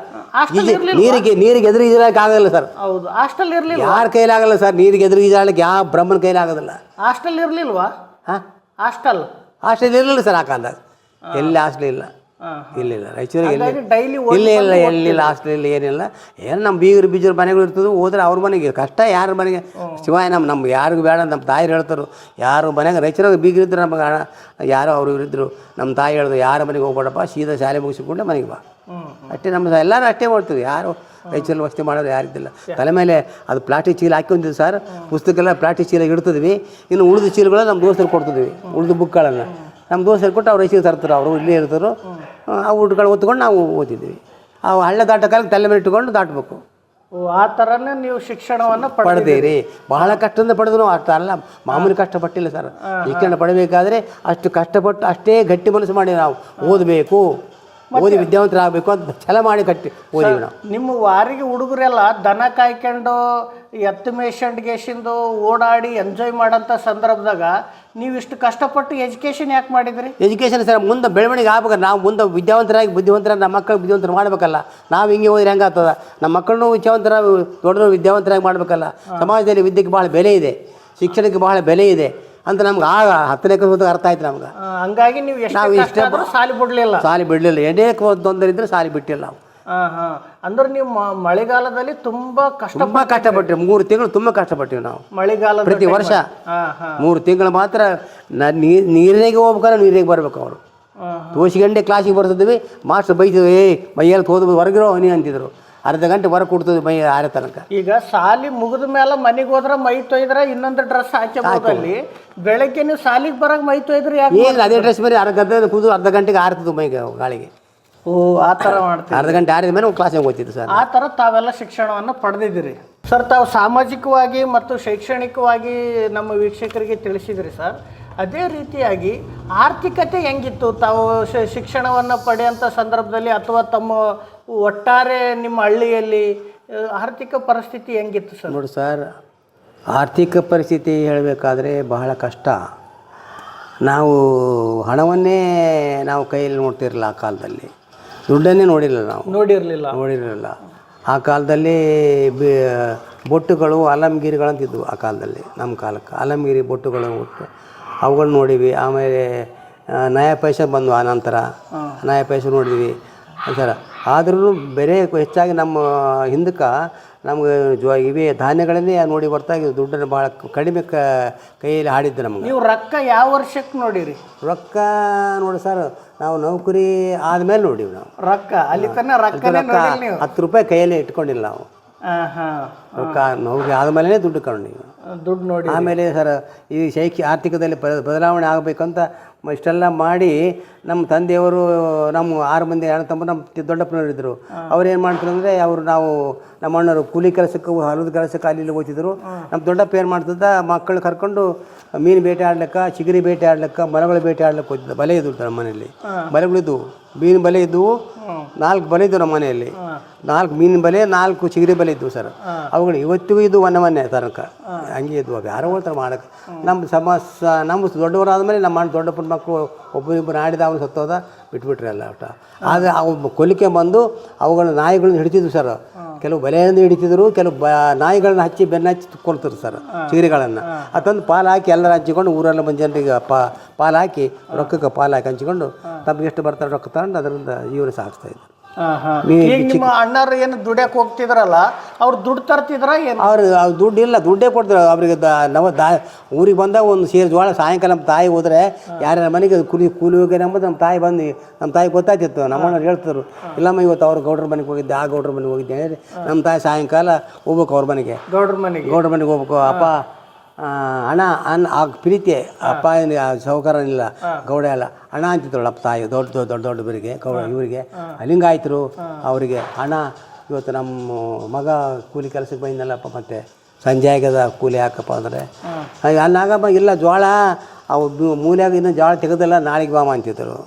S2: ಈಜಿ ನೀರಿಗೆ ನೀರಿಗೆ ಎದುರು ಈಜಾಡಕ್ಕೆ ಆಗೋದಿಲ್ಲ ಸರ್.
S1: ಹೌದು ಹಾಸ್ಟೆಲ್ ಇರ್ಲಿಲ್ಲ
S2: ಯಾರ ಕೈಲಾಗಲ್ಲ ಸರ್ ನೀರಿಗೆ ಎದುರು ಈಜಾಡಕ್ಕೆ ಯಾವ ಬ್ರಹ್ಮನ ಕೈಲಿ ಆಗೋದಿಲ್ಲ.
S1: ಹಾಸ್ಟೆಲ್ ಇರ್ಲಿಲ್ವಾ?
S2: ಹಾಂ?
S1: ಹಾಸ್ಟೆಲ್?
S2: ಹಾಸ್ಟೆಲ್ ಇರಲಿಲ್ಲ ಸರ್ ಆ ಕಾಲದಾಗ ಎಲ್ಲಿ ಹಾಸ್ಟ್ಲ್ ಇಲ್ಲ. ಇಲ್ಲ ಇಲ್ಲ. ರಾಯಚೂರಿಗೆ ಎಲ್ಲಿ
S1: ಡೈಲಿ
S2: ಇಲ್ಲ ಇಲ್ಲ ಎಲ್ಲಿಲ್ಲ ಹಾಸ್ಟೆಲ್ ಇಲ್ಲ ಏನಿಲ್ಲ. ಏನು ನಮ್ಮ ಬೀಗರು ಬೀಜರು ಮನೆಗಳು ಇರ್ತದೆ ಹೋದ್ರೆ ಅವ್ರ ಮನೆಗೆ ಕಷ್ಟ ಯಾರ ಮನೆಗೆ? ಶಿವಾಯ ನಮ್ಮ ನಮ್ಗೆ ಯಾರಿಗೂ ಬೇಡ ನಮ್ಮ ತಾಯಿ ಹೇಳ್ತಾರೆ. ಯಾರು ಮನೆಗೆ ರಾಯಚೂರಾಗ ಬೀಗರಿದ್ರು ಇದ್ರೆ ನಮಗೆ ಹಣ ಯಾರೋ ಅವರು ಇವ್ರಿದ್ರು. ನಮ್ಮ ತಾಯಿ ಹೇಳಿದ್ರು ಯಾರ ಮನೆಗೆ ಹೋಗ್ಬೇಡಪ್ಪ ಸೀದಾ ಶಾಲೆ ಮುಗಿಸಿಕೊಂಡೆ ಮನೆಗೆ ಬಾ. ಅಷ್ಟೇ ನಮ್ಮ ಎಲ್ಲರೂ ಅಷ್ಟೇ ಮಾಡ್ತೀವಿ ಯಾರು ರೈತರಲ್ಲಿ ವಸ್ತಿ ಮಾಡೋರು ಯಾರಿದ್ದಿಲ್ಲ ತಲೆ ಮೇಲೆ ಅದು ಪ್ಲಾಸ್ಟಿಕ್ ಚೀಲ ಹಾಕೊಂಡಿದ್ವಿ ಸರ್. ಪುಸ್ತಕ ಎಲ್ಲ ಪ್ಲಾಸ್ಟಿಕ್ ಚೀಲ ಇಡ್ತಿದ್ವಿ. ಇನ್ನು ಉಳಿದ ಚೀಲಗಳು ನಮ್ಮ ದೋಸ್ತರು ಕೊಡ್ತಿದ್ವಿ. ಉಳಿದ ಬುಕ್ಗಳನ್ನು ನಮ್ಮ ದೋಸ್ತರು ಕೊಟ್ಟು ಅವ್ರು ರೈಸಿಗೆ ತರ್ತಾರೆ ಅವರು ಇಲ್ಲೇ ಇರ್ತಾರೆ. ಆ ಊಟಗಳು ಹೊತ್ಕೊಂಡು ನಾವು ಓದಿದ್ದೀವಿ. ಆ ಹಳ್ಳ ದಾಟಕಾಲಕ್ಕೆ ತಲೆ ಮೇಲೆ ಇಟ್ಟುಕೊಂಡು ದಾಟಬೇಕು.
S1: ಓ, ಆ ಥರನೇ ನೀವು ಶಿಕ್ಷಣವನ್ನು
S2: ಪಡೆದಿರಿ. ಬಹಳ ಕಷ್ಟದಿಂದ ಪಡೆದ್ರು ಅಷ್ಟು ಅಲ್ಲ ಮಾಮೂಲಿ ಕಷ್ಟಪಟ್ಟಿಲ್ಲ ಸರ್. ಶಿಕ್ಷಣ ಪಡಬೇಕಾದ್ರೆ ಅಷ್ಟು ಕಷ್ಟಪಟ್ಟು ಅಷ್ಟೇ ಗಟ್ಟಿ ಮನಸ್ಸು ಮಾಡಿ ನಾವು ಓದಬೇಕು. ಓದಿ ವಿದ್ಯಾವಂತರಾಗಬೇಕು ಅಂತ ಛಲ ಮಾಡಿ ಕಟ್ಟಿ ಓದಿ ನಾವು
S1: ನಿಮ್ಮ ವಾರಿಗೆ ಹುಡುಗರೆಲ್ಲ ದನ ಕಾಯ್ಕೊಂಡು ಎತ್ತು ಮೇಷಂಡ್ಗೆಸಿಂದು ಓಡಾಡಿ ಎಂಜಾಯ್ ಮಾಡೋಂಥ ಸಂದರ್ಭದಾಗ ನೀವು ಇಷ್ಟು ಕಷ್ಟಪಟ್ಟು ಎಜುಕೇಷನ್ ಯಾಕೆ ಮಾಡಿದ್ರಿ?
S2: ಎಜುಕೇಷನ್ ಸರ್ ಮುಂದೆ ಬೆಳವಣಿಗೆ ಆಗ್ಬೇಕು ನಾವು ಮುಂದೆ ವಿದ್ಯಾವಂತರಾಗಿ ಬುದ್ಧಿವಂತರ ನಮ್ಮ ಮಕ್ಕಳು ಬುದ್ಧಿವಂತರ ಮಾಡಬೇಕಲ್ಲ. ನಾವು ಹಿಂಗೆ ಹೋದ್ರೆ ಹೆಂಗಾಗ್ತದ ನಮ್ಮ ಮಕ್ಕಳನ್ನು ವಿದ್ಯಾವಂತರ ದೊಡ್ಡ ವಿದ್ಯಾವಂತರಾಗಿ ಮಾಡಬೇಕಲ್ಲ. ಸಮಾಜದಲ್ಲಿ ವಿದ್ಯೆಗೆ ಭಾಳ ಬೆಲೆ ಇದೆ. ಶಿಕ್ಷಣಕ್ಕೆ ಬಹಳ ಬೆಲೆ ಇದೆ. ಅಂತ ನಮ್ಗೆ ಆಗ ಹತ್ತನೇ ಕ್ಲಾಸ್ ಅರ್ಥ ಆಯ್ತು ನಮ್ಗೆ.
S1: ಹಂಗಾಗಿ ನೀವು
S2: ನಾವು
S1: ಇಷ್ಟೇ ಸಾಲಿ ಬಿಡಲಿಲ್ಲ.
S2: ಸಾಲಿ ಬಿಡಲಿಲ್ಲ. ಎಡೇ ತೊಂದರೆ ಇದ್ರೆ ಸಾಲಿ ಬಿಟ್ಟಿಲ್ಲ ನಾವು.
S1: ಅಂದ್ರೆ ನೀವು ಮಳೆಗಾಲದಲ್ಲಿ ತುಂಬಾ ಕಷ್ಟ
S2: ತುಂಬಾ ಕಷ್ಟಪಟ್ಟಿವಿ. ಮೂರು ತಿಂಗಳು ತುಂಬಾ ಕಷ್ಟಪಟ್ಟಿವಿ ನಾವು.
S1: ಮಳೆಗಾಲ
S2: ಪ್ರತಿ ವರ್ಷ. ಮೂರು ತಿಂಗಳು ಮಾತ್ರ ನ- ನೀರ್ ನೀರಿಗೆ ಹೋಗ್ಬೇಕಾದ್ರೆ ನೀರಿಗೆ ಬರ್ಬೇಕು ಅವರು. ತೋಸಿಗಂಡೆ ಕ್ಲಾಸಿಗೆ ಬರ್ತಿದ್ವಿ. ಮಾಸ್ಟರ್ ಬೈತಿದ್ವಿ ಏಯ್ ಮೈಯಲ್ಲಿ ಹೋದ ಹೊರಗಿರೋ ಹನಿ ಅಂತಿದ್ರು. ಅರ್ಧ ಗಂಟೆ ಹೊರ ಕೊಡ್ತದೆ ಮೈ ಆರ ತನಕ.
S1: ಈಗ ಸಾಲಿ ಮುಗಿದ ಮೇಲೆ ಮನೆಗೆ ಹೋದ್ರೆ ಮೈ ತೊಯ್ದ್ರೆ ಇನ್ನೊಂದು ಡ್ರೆಸ್ ಹಾಕಿ ಬೆಳಗ್ಗೆ ನೀವು ಸಾಲಿಗೆ ಬರೋಕೆ ಮೈ ತೊಯ್ದ್ರೆ ಯಾಕೆ
S2: ಏನು ಅದೇ ಡ್ರೆಸ್ ಬೇರೆ ಅರ್ಧ ಗಂಟೆ ಕೂದು ಅರ್ಧ ಗಂಟೆಗೆ ಆರ್ತದೆ ಮೈ ಗಾಳಿಗೆ.
S1: ಓ ಆ ಥರ ಮಾಡ್ತೀವಿ
S2: ಅರ್ಧ ಗಂಟೆ ಆರಿದ ಮೇಲೆ ಕ್ಲಾಸಿಗೆ ಹೋಗ್ತಿದ್ದೆ ಸರ್?
S1: ಆ ಥರ ತಾವೆಲ್ಲ ಶಿಕ್ಷಣವನ್ನು ಪಡೆದಿದ್ದೀರಿ. ಸರ್ ತಾವು ಸಾಮಾಜಿಕವಾಗಿ ಮತ್ತು ಶೈಕ್ಷಣಿಕವಾಗಿ ನಮ್ಮ ವೀಕ್ಷಕರಿಗೆ ತಿಳಿಸಿದ್ರಿ ಸರ್. ಅದೇ ರೀತಿಯಾಗಿ ಆರ್ಥಿಕತೆ ಹೆಂಗಿತ್ತು? ತಾವು ಶ- ಶಿಕ್ಷಣವನ್ನು ಪಡೆಯುವಂಥ ಸಂದರ್ಭದಲ್ಲಿ ಅಥವಾ ತಮ್ಮ ಒಟ್ಟಾರೆ ನಿಮ್ಮ ಹಳ್ಳಿಯಲ್ಲಿ ಆರ್ಥಿಕ ಪರಿಸ್ಥಿತಿ ಹೆಂಗಿತ್ತು ಸರ್?
S2: ನೋಡಿ ಸರ್ ಆರ್ಥಿಕ ಪರಿಸ್ಥಿತಿ ಹೇಳಬೇಕಾದ್ರೆ ಬಹಳ ಕಷ್ಟ. ನಾವು ಹಣವನ್ನೇ ನಾವು ಕೈಯಲ್ಲಿ ನೋಡ್ತಿರಲಿಲ್ಲ ಆ ಕಾಲದಲ್ಲಿ. ದುಡ್ಡನ್ನೇ ನೋಡಿಲ್ಲ ನಾವು.
S1: ನೋಡಿರಲಿಲ್ಲ.
S2: ನೋಡಿರಲಿಲ್ಲ. ಆ ಕಾಲದಲ್ಲಿ ಬಿ ಬೊಟ್ಟುಗಳು ಅಲಂಗಿರಿಗಳಂತಿದ್ವು ಆ ಕಾಲದಲ್ಲಿ ನಮ್ಮ ಕಾಲಕ್ಕೆ. ಅಲಂಗಿರಿ ಬೊಟ್ಟುಗಳು ಉಟ್ಟು ನೋಡೀವಿ ಆಮೇಲೆ ನಯಾಪೈಸ ನಯ ಪೈಸೆ ಬಂದು ಆ ನಂತರ. ನಯ ಪೈಸೆ ನೋಡಿದ್ವಿ. ಸರ ಆದ್ರೂ ಬೇರೆ ಹೆಚ್ಚಾಗಿ ನಮ್ಮ ಹಿಂದಕ್ಕೆ ನಮ್ಗೆ ಜೋ ಇವೇ ಧಾನ್ಯಗಳನ್ನೇ ನೋಡಿ ಹೊರತಾಗಿ ದುಡ್ಡನ್ನು ಭಾಳ ಕಡಿಮೆ ಕ ಕೈಯಲ್ಲಿ ಹಾಡಿದ್ದು ನಮ್ಗೆ.
S1: ನೀವು ರೊಕ್ಕ ಯಾವ ವರ್ಷಕ್ಕೆ ನೋಡಿರಿ?
S2: ರೊಕ್ಕ ನೋಡಿ ಸರ್ ನಾವು ನೌಕರಿ ಆದಮೇಲೆ ನೋಡಿವಿ ನಾವು.
S1: ರೊಕ್ಕ ಅಲ್ಲಿ ತನಕ
S2: ರೊಕ್ಕ ಹತ್ತು ರೂಪಾಯಿ ಕೈಯಲ್ಲಿ ಇಟ್ಕೊಂಡಿಲ್ಲ ನಾವು. ರೊಕ್ಕ ನೌಕರಿ ಆದಮೇಲೆ ದುಡ್ಡು ಕೊಂಡು
S1: ದುಡ್ಡು ನೋಡಿ.
S2: ಆಮೇಲೆ ಸರ್ ಈ ಶೈಕ್ಷ ಆರ್ಥಿಕದಲ್ಲಿ ಬದಲಾವಣೆ ಆಗಬೇಕಂತ ಇಷ್ಟೆಲ್ಲ ಮಾಡಿ ನಮ್ಮ ತಂದೆಯವರು ನಮ್ಮ ಆರು ಮಂದಿ ಅಣ್ಣ ತಮ್ಮ ನಮ್ಮ ತಿ- ದೊಡ್ಡಪ್ಪನವರಿದ್ದರು ಅವ್ರು ಏನು ಮಾಡ್ತಾರೆ ಅಂದರೆ ಅವರು ನಾವು ನಮ್ಮ ಅಣ್ಣರು ಕೂಲಿ ಕೆಲಸಕ್ಕೆ ಹೊಲದ ಕೆಲಸಕ್ಕೆ ಅಲ್ಲಿ ಇಲ್ಲಿ ಹೋಗ್ತಿದ್ರು. ನಮ್ಮ ದೊಡ್ಡಪ್ಪ ಏನು ಮಾಡ್ತಿದ್ದ ಮಕ್ಕಳು ಕರ್ಕೊಂಡು ಮೀನು ಬೇಟೆ ಆಡ್ಲಿಕ್ಕೆ ಚಿಗರಿ ಬೇಟೆ ಆಡ್ಲಿಕ್ಕೆ ಮರಗಳ ಬೇಟೆ ಆಡ್ಲಿಕ್ಕೆ ಹೋಗ್ತಿದ್ದ. ಬಲೆ ಇದ್ದು ನಮ್ಮ ಮನೆಯಲ್ಲಿ. ಬಲೆಗಳಿದ್ವು ಮೀನು ಬಲೆ ಇದ್ದವು ನಾಲ್ಕು ಬಲೆ ಇದ್ದವು ನಮ್ಮ ಮನೆಯಲ್ಲಿ. ನಾಲ್ಕು ಮೀನು ಬಲೆ ನಾಲ್ಕು ಚಿಗರಿ ಬಲೆ ಇದ್ದವು ಸರ್. ಅವುಗಳು ಇವತ್ತಿಗೂ ಇದು ಒನ್ನೆ ಮೊನ್ನೆ ತನಕ ಹಂಗೆ ಇದ್ವು ಯಾರೋ ಹೇಳ್ತಾರೆ ಮಾಡಕ್ಕೆ ನಮ್ಮ ಸಮ ನಮ್ಮ ದೊಡ್ಡವರಾದ ಮೇಲೆ ನಮ್ಮ ದೊಡ್ಡಪ್ಪನ ಮಕ್ಕಳು ಒಬ್ಬರಿಬ್ಬರು ಆಡಿದ ಅವನು ಸತ್ತೋದ ಬಿಟ್ಬಿಟ್ರೆ ಎಲ್ಲ ಒಟ್ಟು. ಆದರೆ ಅವು ಕೊಲಿಕೆ ಬಂದು ಅವುಗಳನ್ನ ನಾಯಿಗಳನ್ನ ಹಿಡಿತಿದ್ವು ಸರ್. ಕೆಲವು ಬಲೆಯಿಂದ ಹಿಡಿತಿದ್ರು ಕೆಲವು ಬ ನಾಯಿಗಳನ್ನ ಹಚ್ಚಿ ಬೆನ್ನ ಹಚ್ಚಿ ಕೊಡ್ತಾರೆ ಸರ್ ಚಿಗರಿಗಳನ್ನು. ಅದೊಂದು ಪಾಲು ಹಾಕಿ ಎಲ್ಲರೂ ಹಂಚಿಕೊಂಡು ಊರೆಲ್ಲ ಬಂದು ಜನರಿಗೆ ಪಾ ಪಾಲು ಹಾಕಿ ರೊಕ್ಕಕ್ಕೆ ಪಾಲು ಹಾಕಿ ಹಂಚಿಕೊಂಡು ತಮಗೆ ಎಷ್ಟು ಬರ್ತಾರೆ ರೊಕ್ಕ ತಗೊಂಡು ಅದರಿಂದ ಜೀವನ ಸಾಗಿಸ್ತಾ ಮೀ-
S1: ಈಗ ನಿಮ್ಮ ಅಣ್ಣರು ಏನು ದುಡ್ಯಕ್ಕೆ ಹೋಗ್ತಿದ್ರಲ್ಲ ಅವ್ರು ದುಡ್ಡು ತರ್ತಿದ್ರ ಏನು?
S2: ಅವ್ರು ಅವ್ರು ದುಡ್ಡು ಇಲ್ಲ ದುಡ್ಡೇ ಕೊಡ್ತಾರೆ. ಅವ್ರಿಗೆ ದ ನವ ದಾ ಊರಿಗೆ ಬಂದಾಗ ಒಂದು ಸೇರಿ ಜೋಳ ಸಾಯಂಕಾಲ ನಮ್ಮ ತಾಯಿ ಹೋದ್ರೆ ಯಾರ್ಯಾರ ಮನೆಗೆ ಕೂಲಿ ಕೂಲಿ ಹೋಗ್ಯಾರ ಎಂಬುದು ನಮ್ಮ ತಾಯಿ ಬಂದು ನಮ್ಮ ತಾಯಿ ಗೊತ್ತಾಗ್ತಿತ್ತು ನಮ್ಮ ಅಣ್ಣವ್ರು ಹೇಳ್ತಾರೆ ಇಲ್ಲಮ್ಮ ಇವತ್ತು ಅವ್ರ ಗೌಡ್ರ ಮನೆಗೆ ಹೋಗಿದ್ದೆ ಆ ಗೌಡ್ರ ಮನೆಗೆ ಹೋಗಿದ್ದೆ. ನಮ್ಮ ತಾಯಿ ಸಾಯಂಕಾಲ ಹೋಗ್ಬೇಕು ಅವ್ರ ಮನೆಗೆ.
S1: ಗೌಡ್ರ ಮನೆಗೆ.
S2: ಗೌಡ್ರ ಮನೆಗೆ ಹೋಗ್ಬೇಕು. ಅಪ್ಪ ಅಣ್ಣ ಅನ್ನ ಆ ಪ್ರೀತಿ ಅಪ್ಪ ಏನು ಸೌಕರ್ಯ ಇಲ್ಲ ಗೌಡ ಎಲ್ಲ. ಅಣ್ಣ ಅಂತಿದ್ರು ಅಪ್ಪ ತಾಯಿ ದೊಡ್ಡ ದೊಡ್ಡ ದೊಡ್ಡ ದೊಡ್ಡವರಿಗೆ ಗೌಡ ಇವರಿಗೆ. ಅಲಿಂಗಾಯ್ತರು ಅವರಿಗೆ. ಅಣ್ಣ ಇವತ್ತು ನಮ್ಮ ಮಗ ಕೂಲಿ ಕೆಲಸಕ್ಕೆ ಬಂದಿಲ್ಲಪ್ಪ ಮತ್ತೆ. ಸಂಜೆ ಆಗ್ಯದ ಕೂಲಿ ಹಾಕಪ್ಪ ಅಂದರೆ. ಅಲ್ಲಾಗಮ್ಮ ಇಲ್ಲ ಜೋಳ ಅವು ಮೂಲೆಯಾಗ ಮೂಲ್ಯಾಗ ಇನ್ನೂ ಜೋಳ ತೆಗೆದಲ್ಲ ನಾಳೆಗೆ ಬಾಮ ಅಂತಿದ್ರು.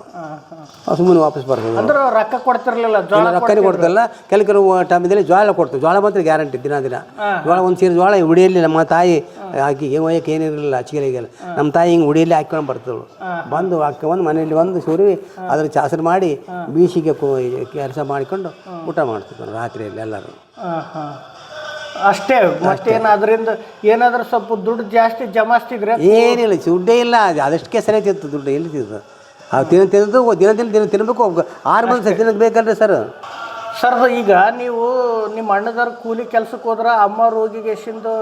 S2: ಸುಮ್ಮನೆ ವಾಪಸ್ ಬರ್ತದೆ.
S1: ಅಂದ್ರೆ ರೊಕ್ಕ ಕೊಡ್ತಿರಲಿಲ್ಲ ಜೋಳ
S2: ರೊಕ್ಕನೇ ಕೊಡ್ತಲ್ಲ. ಕೆಲ ಕೆಲವು ಜ್ವಾಳ ಜೋಳ ಕೊಡ್ತೀವಿ ಜೋಳ ಮಾತ್ರ ಗ್ಯಾರಂಟಿ ದಿನ ದಿನ. ಜೋಳ ಒಂದು ಸೀರೆ ಜೋಳ ಉಡಿಯಲ್ಲಿ ನಮ್ಮ ತಾಯಿ ಹಾಕಿ ಏನು ಒಯ್ಯಕ್ಕೆ ಏನಿರಲಿಲ್ಲ ಚೀಲಿಗೆಲ್ಲ ನಮ್ಮ ತಾಯಿ ಹಿಂಗೆ ಉಡಿಯಲ್ಲಿ ಹಾಕ್ಕೊಂಡು ಬರ್ತವಳು ಬಂದು ಹಾಕ್ಕೊಂಡು ಮನೆಯಲ್ಲಿ ಒಂದು ಸುರಿ ಅದ್ರ ಚಾಸರು ಮಾಡಿ ಬೀಸಿಗೆ ಕೆಲಸ ಮಾಡಿಕೊಂಡು ಊಟ ಮಾಡ್ತಿದ್ರು ರಾತ್ರಿಯಲ್ಲಿ ಎಲ್ಲರೂ.
S1: ಅಷ್ಟೇ ಮತ್ತೇನು ಅದರಿಂದ ಏನಾದರೂ ಸ್ವಲ್ಪ ದುಡ್ಡು ಜಾಸ್ತಿ ಜಮಾಸ್ತಿದ್ರೆ
S2: ಏನಿಲ್ಲ ದುಡ್ಡೇ ಇಲ್ಲ. ಅದು ಅದಷ್ಟಕ್ಕೆ ಸರಿ ತಿಂತು ದುಡ್ಡು ಎಲ್ಲಿ ತಿಂತು? ಆ ತಿನ್ನ ತಿನ್ನದು ದಿನ ದಿನ ದಿನ ತಿನ್ನಬೇಕು ಆರು ಮಂದಿ ದಿನಕ್ಕೆ ಬೇಕಲ್ರಿ ಸರ್?
S1: ಸರ್ ಈಗ ನೀವು ನಿಮ್ಮ ಅಣ್ಣದವ್ರ ಕೂಲಿ ಕೆಲಸಕ್ಕೆ ಹೋದ್ರೆ ಅಮ್ಮ ರೋಗಿಗೆ ಎಷ್ಟಿಂದು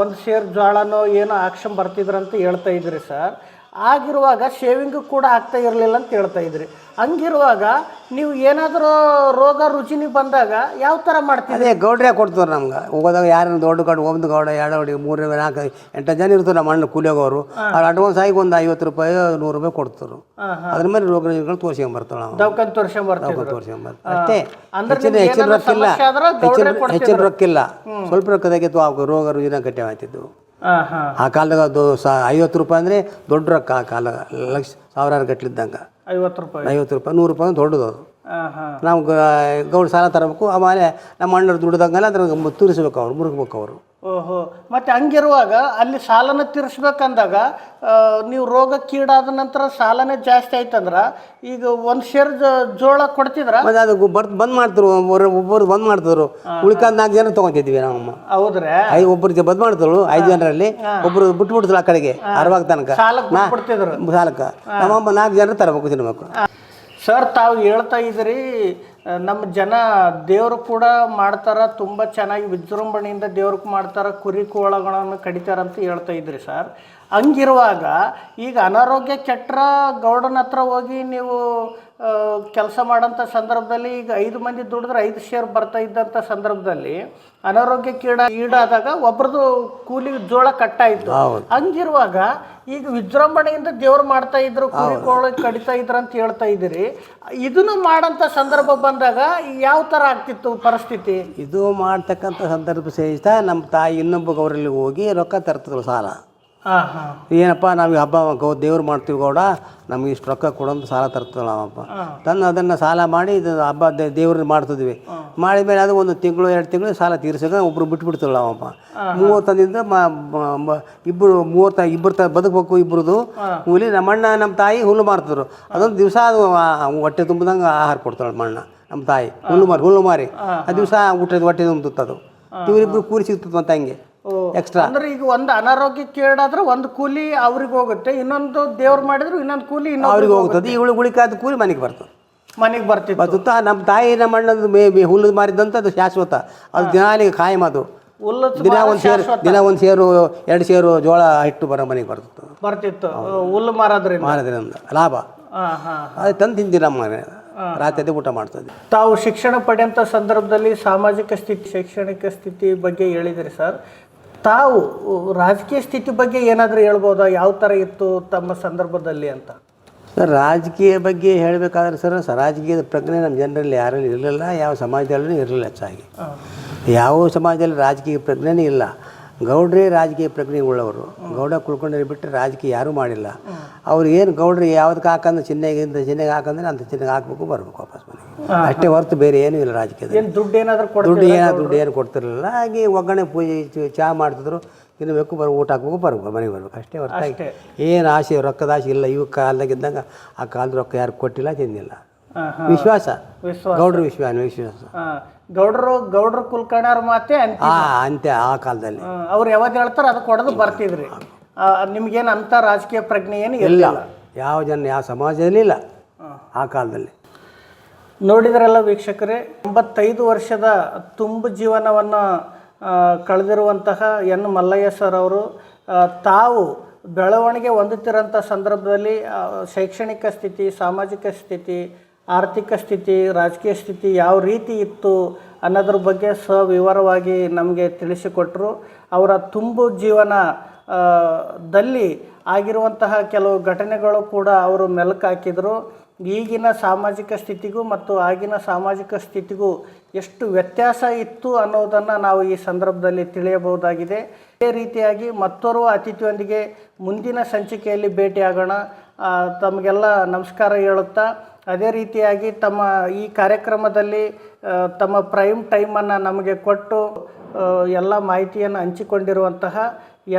S1: ಒಂದು ಸೇರ್ ಜೋಳನೋ ಏನೋ ಆಕ್ಷನ್ ಬರ್ತಿದ್ರಂತ ಹೇಳ್ತಾ ಇದ್ರಿ ಸರ್. ಆಗಿರುವಾಗ ಶೇವಿಂಗ್ ಕೂಡ ಆಗ್ತಾ ಇರಲಿಲ್ಲ ಅಂತ ಹೇಳ್ತಾ ಇದ್ರಿ. ಹಂಗಿರುವಾಗ ನೀವು ಏನಾದರೂ ರೋಗ ರುಚಿನಿ ಬಂದಾಗ ಯಾವ ಥರ ಮಾಡ್ತೀವಿ
S2: ಅದೇ ಗೌಡ್ರೆ ಕೊಡ್ತಾರೆ ನಮ್ಗೆ. ಹೋಗೋದಾಗ ಯಾರನ್ನ ದೊಡ್ಡ ಗೌಡ ಒಂದು ಗೌಡ ಎರಡು ಗೌಡಿ ಮೂರು ನಾಲ್ಕು ಎಂಟು ಜನ ಇರ್ತಾರೆ ನಮ್ಮ ಅಣ್ಣ ಕೂಲಿಯೋಗವರು ಅವ್ರು ಅಡ್ವಾನ್ಸ್ ಆಗಿ ಒಂದು ಐವತ್ತು ರೂಪಾಯಿ ನೂರು ರೂಪಾಯಿ ಕೊಡ್ತಾರೆ. ಅದ್ರ ಮೇಲೆ ರೋಗ ರುಜಿನಗಳು ತೋರ್ಸ್ಕೊಂಡ್ ಬರ್ತಾವೆ ನಾವು
S1: ದವಾಖಾನೆ
S2: ತೋರಿಸ್ಕೊಂಬರ್ತಾವೆ ಅಷ್ಟೇ. ಹೆಚ್ಚಿನ ಹೆಚ್ಚಿನ
S1: ರೊಕ್ಕಿಲ್ಲ
S2: ಹೆಚ್ಚಿನ ಹೆಚ್ಚಿನ ರೊಕ್ಕ ಇಲ್ಲ. ಸ್ವಲ್ಪ ರೊಕ್ಕದಾಗಿತ್ತು ಆ ರೋಗ ರುಜಿನ ಕಟ್ಟೆ
S1: ಹಾಂ
S2: ಆ ಕಾಲದಾಗ ಅದು ಸ ಐವತ್ತು ರೂಪಾಯಿ ಅಂದರೆ ದೊಡ್ಡ ರೊಕ್ಕ ಆ ಕಾಲ ಲಕ್ಷ ಸಾವಿರಾರು ಗಟ್ಲಿದ್ದಂಗೆ
S1: ಐವತ್ತು ರೂಪಾಯಿ.
S2: ಐವತ್ತು ರೂಪಾಯಿ ನೂರು ರೂಪಾಯಿ ದೊಡ್ಡದು ಅದು. ನಾವು ಗೌಡ ಸಾಲ ತರಬೇಕು ಆಮೇಲೆ ನಮ್ಮ ಅಣ್ಣರು ದುಡ್ದಂಗೆಲ್ಲ ಅದ್ರ ತೂರಿಸ್ಬೇಕು ಅವ್ರು ಮುರುಗ್ಬೇಕು ಅವರು.
S1: ಓಹೋ ಮತ್ತು ಹಂಗಿರುವಾಗ ಅಲ್ಲಿ ಸಾಲನ ತೀರಿಸ್ಬೇಕಂದಾಗ ನೀವು ರೋಗಕ್ಕೀಡಾದ ನಂತರ ಸಾಲನೇ ಜಾಸ್ತಿ ಆಯ್ತಂದ್ರೆ ಈಗ ಒಂದು ಶೇರ್ ಜೋಳ ಕೊಡ್ತಿದ್ರ?
S2: ಮತ್ತೆ ಅದು ಬರ್ ಬಂದ್ ಮಾಡ್ತಿರು ಒಬ್ಬರು ಒಬ್ಬರು ಬಂದ್ ಮಾಡ್ತಿದ್ರು. ಉಳ್ಕಾದ ನಾಲ್ಕು ಜನ ತೊಗೊತಿದ್ವಿ ನಮ್ಮಮ್ಮ
S1: ಹೌದ್ರೆ?
S2: ಐದು ಒಬ್ಬರಿಗೆ ಬಂದ್ ಮಾಡ್ತಿದ್ರು ಐದು ಜನರಲ್ಲಿ. ಒಬ್ಬರು ಬಿಟ್ಬಿಡ್ತಳು ಆ ಕಡೆಗೆ ಅರವಾಗ ತನಕ.
S1: ಸಾಲಕ್ಕೆ ಕೊಡ್ತಿದ್ರು
S2: ಸಾಲಕ್ಕೆ. ನಮ್ಮಮ್ಮ ನಾಲ್ಕು ಜನ ತರಬೇಕು ತಿನ್ಬೇಕು.
S1: ಸರ್ ತಾವು ಹೇಳ್ತಾ ಇದ್ರಿ ನಮ್ಮ ಜನ ದೇವರು ಕೂಡ ಮಾಡ್ತಾರ, ತುಂಬ ಚೆನ್ನಾಗಿ ವಿಜೃಂಭಣೆಯಿಂದ ದೇವ್ರಿಗೆ ಮಾಡ್ತಾರ, ಕುರಿ ಕೋಳಗಳನ್ನು ಕಡಿತಾರಂತ ಹೇಳ್ತಾ ಇದ್ರಿ ಸರ್. ಹಂಗಿರುವಾಗ ಈಗ ಅನಾರೋಗ್ಯ ಕೆಟ್ಟರ ಗೌಡನ ಹತ್ರ ಹೋಗಿ ನೀವು ಕೆಲಸ ಮಾಡೋಂಥ ಸಂದರ್ಭದಲ್ಲಿ ಈಗ ಐದು ಮಂದಿ ದುಡಿದ್ರೆ ಐದು ಶೇರ್ ಬರ್ತಾ ಇದ್ದಂಥ ಸಂದರ್ಭದಲ್ಲಿ ಅನಾರೋಗ್ಯ ಕೀಡ ಈಡಾದಾಗ ಒಬ್ರದ್ದು ಕೂಲಿ ಜೋಳ ಕಟ್ಟಾಯಿತು. ಹಂಗಿರುವಾಗ ಈಗ ವಿಜೃಂಭಣೆಯಿಂದ ದೇವ್ರು ಮಾಡ್ತಾ ಇದ್ರು ಕೂಲಿ ಕೋಳ ಕಡಿತಾ ಇದ್ರು ಅಂತ ಹೇಳ್ತಾ ಇದ್ದೀರಿ. ಇದನ್ನು ಮಾಡೋಂಥ ಸಂದರ್ಭ ಬಂದಾಗ ಯಾವ ಥರ ಆಗ್ತಿತ್ತು ಪರಿಸ್ಥಿತಿ?
S2: ಇದು ಮಾಡ್ತಕ್ಕಂಥ ಸಂದರ್ಭ ಸಹಿತ ನಮ್ಮ ತಾಯಿ ಇನ್ನೊಬ್ಬ ಗೌರಲ್ಲಿ ಹೋಗಿ ರೊಕ್ಕ ತರ್ತಿದ್ರು ಸಾಲ. ಏನಪ್ಪ ನಾವು ಹಬ್ಬ ಗೌ ದೇವ್ರು ಮಾಡ್ತೀವಿ ಗೌಡ ನಮ್ಗೆ ಇಷ್ಟು ರೊಕ್ಕ ಕೊಡೋದು ಸಾಲ ತರ್ತದಲ್ಲ ಅವಪ್ಪ ತಂದು ಅದನ್ನು ಸಾಲ ಮಾಡಿ ಇದು ಹಬ್ಬ ದೇ- ದೇವ್ರನ್ನ ಮಾಡ್ತಿದ್ವಿ. ಮಾಡಿದ್ಮೇಲೆ ಅದು ಒಂದು ತಿಂಗಳು ಎರಡು ತಿಂಗಳು ಸಾಲ ತೀರ್ಸೋಕೆ ಒಬ್ರು ಬಿಟ್ಬಿಡ್ತಲ್ಲ ಅವಪ್ಪ ಮೂವತ್ತದಿಂದ ಇಬ್ಬರು ಮೂವತ್ತ ಇಬ್ಬರು ತ ಬದುಕಬೇಕು ಇಬ್ಬರದು. ಕೂಲಿ ನಮ್ಮಣ್ಣ ನಮ್ಮ ತಾಯಿ ಹುಲ್ಲು ಮಾರ್ತಿದ್ರು. ಅದೊಂದು ದಿವಸ ಅದು ಹೊಟ್ಟೆ ತುಂಬಿದಂಗೆ ಆಹಾರ ಕೊಡ್ತಾಳೆ ಮಣ್ಣ ನಮ್ಮ ತಾಯಿ. ಹುಲ್ಲು ಮಾರಿ ಹುಲ್ಲು ಮಾರಿ. ಆ ದಿವಸ ಊಟದ ಹೊಟ್ಟೆ ತುಂಬುತ್ತದು ಇವರಿಬ್ಬರು ಕೂರಿ ಸಿಗ್ತದೆ ಮತ್ತೆ ಹಂಗೆ. ಎಕ್ಸ್ಟ್ರಾ
S1: ಅಂದ್ರೆ ಈಗ ಒಂದು ಅನಾರೋಗ್ಯ ಕೇಳಾದ್ರೆ ಒಂದು ಕೂಲಿ ಅವ್ರಿಗೆ ಹೋಗುತ್ತೆ ಇನ್ನೊಂದು ದೇವ್ರು ಮಾಡಿದ್ರು ಇನ್ನೊಂದು ಕೂಲಿ
S2: ಅವ್ರಿಗೆ ಹೋಗ್ತದೆ ಇವಳು ಗುಳಿಕಾದ ಕೂಲಿ ಮನೆಗೆ ಬರ್ತದೆ.
S1: ಮನೆಗೆ ಬರ್ತಿತ್ತು.
S2: ಬರ್ತುತ್ತಾ ನಮ್ಮ ತಾಯಿ ನಮ್ಮ ಅಣ್ಣದ ಮೇ ಬಿ ಹುಲ್ಲು ಮಾರಿದಂತ ಅದು ಶಾಶ್ವತ. ಅದು ದಿನಾಲಿಗೆ ಕಾಯಂ ಅದು.
S1: ಹುಲ್ಲು
S2: ದಿನ ಒಂದು ಸೇರು ದಿನ ಒಂದು ಸೇರು ಎರಡು ಸೇರು ಜೋಳ ಹಿಟ್ಟು ಬರೋ ಮನೆಗೆ ಬರ್ತಿತ್ತು.
S1: ಬರ್ತಿತ್ತು ಹುಲ್ಲು ಮಾರೋದ್ರಿಂದ.
S2: ಮಾರದ್ರಿಂದ. ಲಾಭ. ಅದು ತಂದು ನಮ್ಮ ಮನೆ. ರಾತ್ರಿ ಅದೇ ಊಟ ಮಾಡ್ತದೆ
S1: ತಾವು ಶಿಕ್ಷಣ ಪಡೆಯಂಥ ಸಂದರ್ಭದಲ್ಲಿ ಸಾಮಾಜಿಕ ಸ್ಥಿತಿ ಶೈಕ್ಷಣಿಕ ಸ್ಥಿತಿ ಬಗ್ಗೆ ಹೇಳಿದ್ರಿ ಸರ್. ತಾವು ರಾಜಕೀಯ ಸ್ಥಿತಿ ಬಗ್ಗೆ ಏನಾದರೂ ಹೇಳ್ಬೋದಾ? ಯಾವ ಥರ ಇತ್ತು ತಮ್ಮ ಸಂದರ್ಭದಲ್ಲಿ ಅಂತ?
S2: ಸರ್ ರಾಜಕೀಯ ಬಗ್ಗೆ ಹೇಳಬೇಕಾದ್ರೆ ಸರ್ ರಾಜಕೀಯದ ಪ್ರಜ್ಞೆ ನಮ್ಮ ಜನರಲ್ಲಿ ಯಾರಲ್ಲಿ ಇರಲಿಲ್ಲ ಯಾವ ಸಮಾಜದಲ್ಲೂ ಇರಲಿಲ್ಲ ಹೆಚ್ಚಾಗಿ. ಯಾವ ಸಮಾಜದಲ್ಲಿ ರಾಜಕೀಯ ಪ್ರಜ್ಞೆನೇ ಇಲ್ಲ. ಗೌಡ್ರೇ ರಾಜಕೀಯ ಪ್ರಜ್ಞೆ ಉಳ್ಳವರು ಗೌಡ ಕುಳ್ಕೊಂಡ್ರೆ ಬಿಟ್ಟರೆ ರಾಜಕೀಯ ಯಾರೂ ಮಾಡಿಲ್ಲ. ಅವ್ರು ಏನು ಗೌಡ್ರು ಯಾವ್ದಕ್ಕೆ ಹಾಕಂದ್ರೆ ಚಿನ್ನಗಿಂದ ಚಿನ್ನಗೆ ಹಾಕಂದ್ರೆ ಅಂತ ಚಿನ್ನಗೆ ಹಾಕ್ಬೇಕು ಬರ್ಬೇಕು ವಾಪಸ್ ಮನೆಗೆ. ಅಷ್ಟೇ ಹೊರತು ಬೇರೆ ಏನೂ ಇಲ್ಲ ರಾಜಕೀಯದಲ್ಲಿ.
S1: ದುಡ್ಡು ಏನಾದರೂ
S2: ದುಡ್ಡು ಏನು ದುಡ್ಡು ಏನು ಕೊಡ್ತಿರಲಿಲ್ಲ. ಹಾಗೆ ಒಗ್ಗರಣೆ ಪೂಜೆ ಚಹಾ ಮಾಡ್ತಿದ್ರು. ತಿನ್ನಬೇಕು ಬರ್ ಊಟ ಹಾಕ್ಬೇಕು ಬರ್ಬೇಕು ಮನೆಗೆ ಬರ್ಬೇಕು. ಅಷ್ಟೇ ಹೊರತಾಗಿ ಏನು ಆಸೆ ರೊಕ್ಕದ ಆಸೆ ಇಲ್ಲ. ಇವು ಕಾಲದಾಗಿದ್ದಂಗೆ ಆ ಕಾಲದ ರೊಕ್ಕ ಯಾರು ಕೊಟ್ಟಿಲ್ಲ ತಿಂದಿಲ್ಲ.
S1: ಹಾಂ
S2: ವಿಶ್ವಾಸ. ಗೌಡ್ರ ವಿಶ್ವಾಸ ವಿಶ್ವಾಸ.
S1: ಗೌಡ್ರು ಗೌಡ್ರ ಕುಲ್ಕರ್ಣ್ಯವ್ರ ಮಾತೆ ಅಂತ
S2: ಆ ಅಂತೆ ಆ ಕಾಲದಲ್ಲಿ.
S1: ಅವ್ರು ಯಾವಾಗ ಹೇಳ್ತಾರೆ ಅದಕ್ಕೆ ಹೊಡೆದು ಬರ್ತಿದ್ರಿ. ನಿಮ್ಗೇನು ಅಂತ ರಾಜಕೀಯ ಪ್ರಜ್ಞೆ ಏನು
S2: ಇಲ್ಲ. ಯಾವ ಜನ ಯಾವ ಸಮಾಜದಲ್ಲಿ ಇಲ್ಲ. ಆ ಕಾಲದಲ್ಲಿ.
S1: ನೋಡಿದ್ರಲ್ಲ ವೀಕ್ಷಕರೇ ಎಂಬತ್ತೈದು ವರ್ಷದ ತುಂಬು ಜೀವನವನ್ನು ಕಳೆದಿರುವಂತಹ ಎನ್. ಮಲ್ಲಯ್ಯ ಸರ್ ಅವರು ತಾವು ಬೆಳವಣಿಗೆ ಹೊಂದುತ್ತಿರೋಂಥ ಸಂದರ್ಭದಲ್ಲಿ ಶೈಕ್ಷಣಿಕ ಸ್ಥಿತಿ ಸಾಮಾಜಿಕ ಸ್ಥಿತಿ ಆರ್ಥಿಕ ಸ್ಥಿತಿ, ರಾಜಕೀಯ ಸ್ಥಿತಿ ಯಾವ ರೀತಿ ಇತ್ತು ಅನ್ನೋದ್ರ ಬಗ್ಗೆ ಸವಿವರವಾಗಿ ನಮಗೆ ತಿಳಿಸಿಕೊಟ್ರು. ಅವರ ತುಂಬು ಜೀವನ ದಲ್ಲಿ ಆಗಿರುವಂತಹ ಕೆಲವು ಘಟನೆಗಳು ಕೂಡ ಅವರು ಮೆಲುಕು ಹಾಕಿದರು. ಈಗಿನ ಸಾಮಾಜಿಕ ಸ್ಥಿತಿಗೂ ಮತ್ತು ಆಗಿನ ಸಾಮಾಜಿಕ ಸ್ಥಿತಿಗೂ ಎಷ್ಟು ವ್ಯತ್ಯಾಸ ಇತ್ತು ಅನ್ನೋದನ್ನು ನಾವು ಈ ಸಂದರ್ಭದಲ್ಲಿ ತಿಳಿಯಬಹುದಾಗಿದೆ. ಇದೇ ರೀತಿಯಾಗಿ ಮತ್ತೋರ್ವ ಅತಿಥಿಯೊಂದಿಗೆ ಮುಂದಿನ ಸಂಚಿಕೆಯಲ್ಲಿ ಭೇಟಿಯಾಗೋಣ. ತಮಗೆಲ್ಲ ನಮಸ್ಕಾರ ಹೇಳುತ್ತಾ ಅದೇ ರೀತಿಯಾಗಿ ತಮ್ಮ ಈ ಕಾರ್ಯಕ್ರಮದಲ್ಲಿ ತಮ್ಮ ಪ್ರೈಮ್ ಟೈಮನ್ನು ನಮಗೆ ಕೊಟ್ಟು ಎಲ್ಲ ಮಾಹಿತಿಯನ್ನು ಹಂಚಿಕೊಂಡಿರುವಂತಹ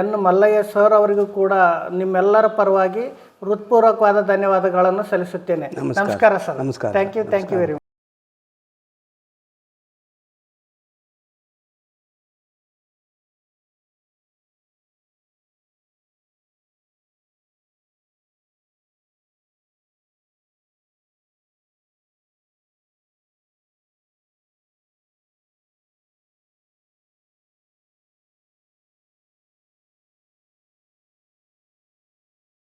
S1: ಎನ್ ಮಲ್ಲಯ್ಯ ಸರ್ ಅವರಿಗೂ ಕೂಡ ನಿಮ್ಮೆಲ್ಲರ ಪರವಾಗಿ ಹೃತ್ಪೂರ್ವಕವಾದ ಧನ್ಯವಾದಗಳನ್ನು ಸಲ್ಲಿಸುತ್ತೇನೆ. ನಮಸ್ಕಾರ. ಸರ್.
S2: ನಮಸ್ಕಾರ.
S1: Thank you thank you very much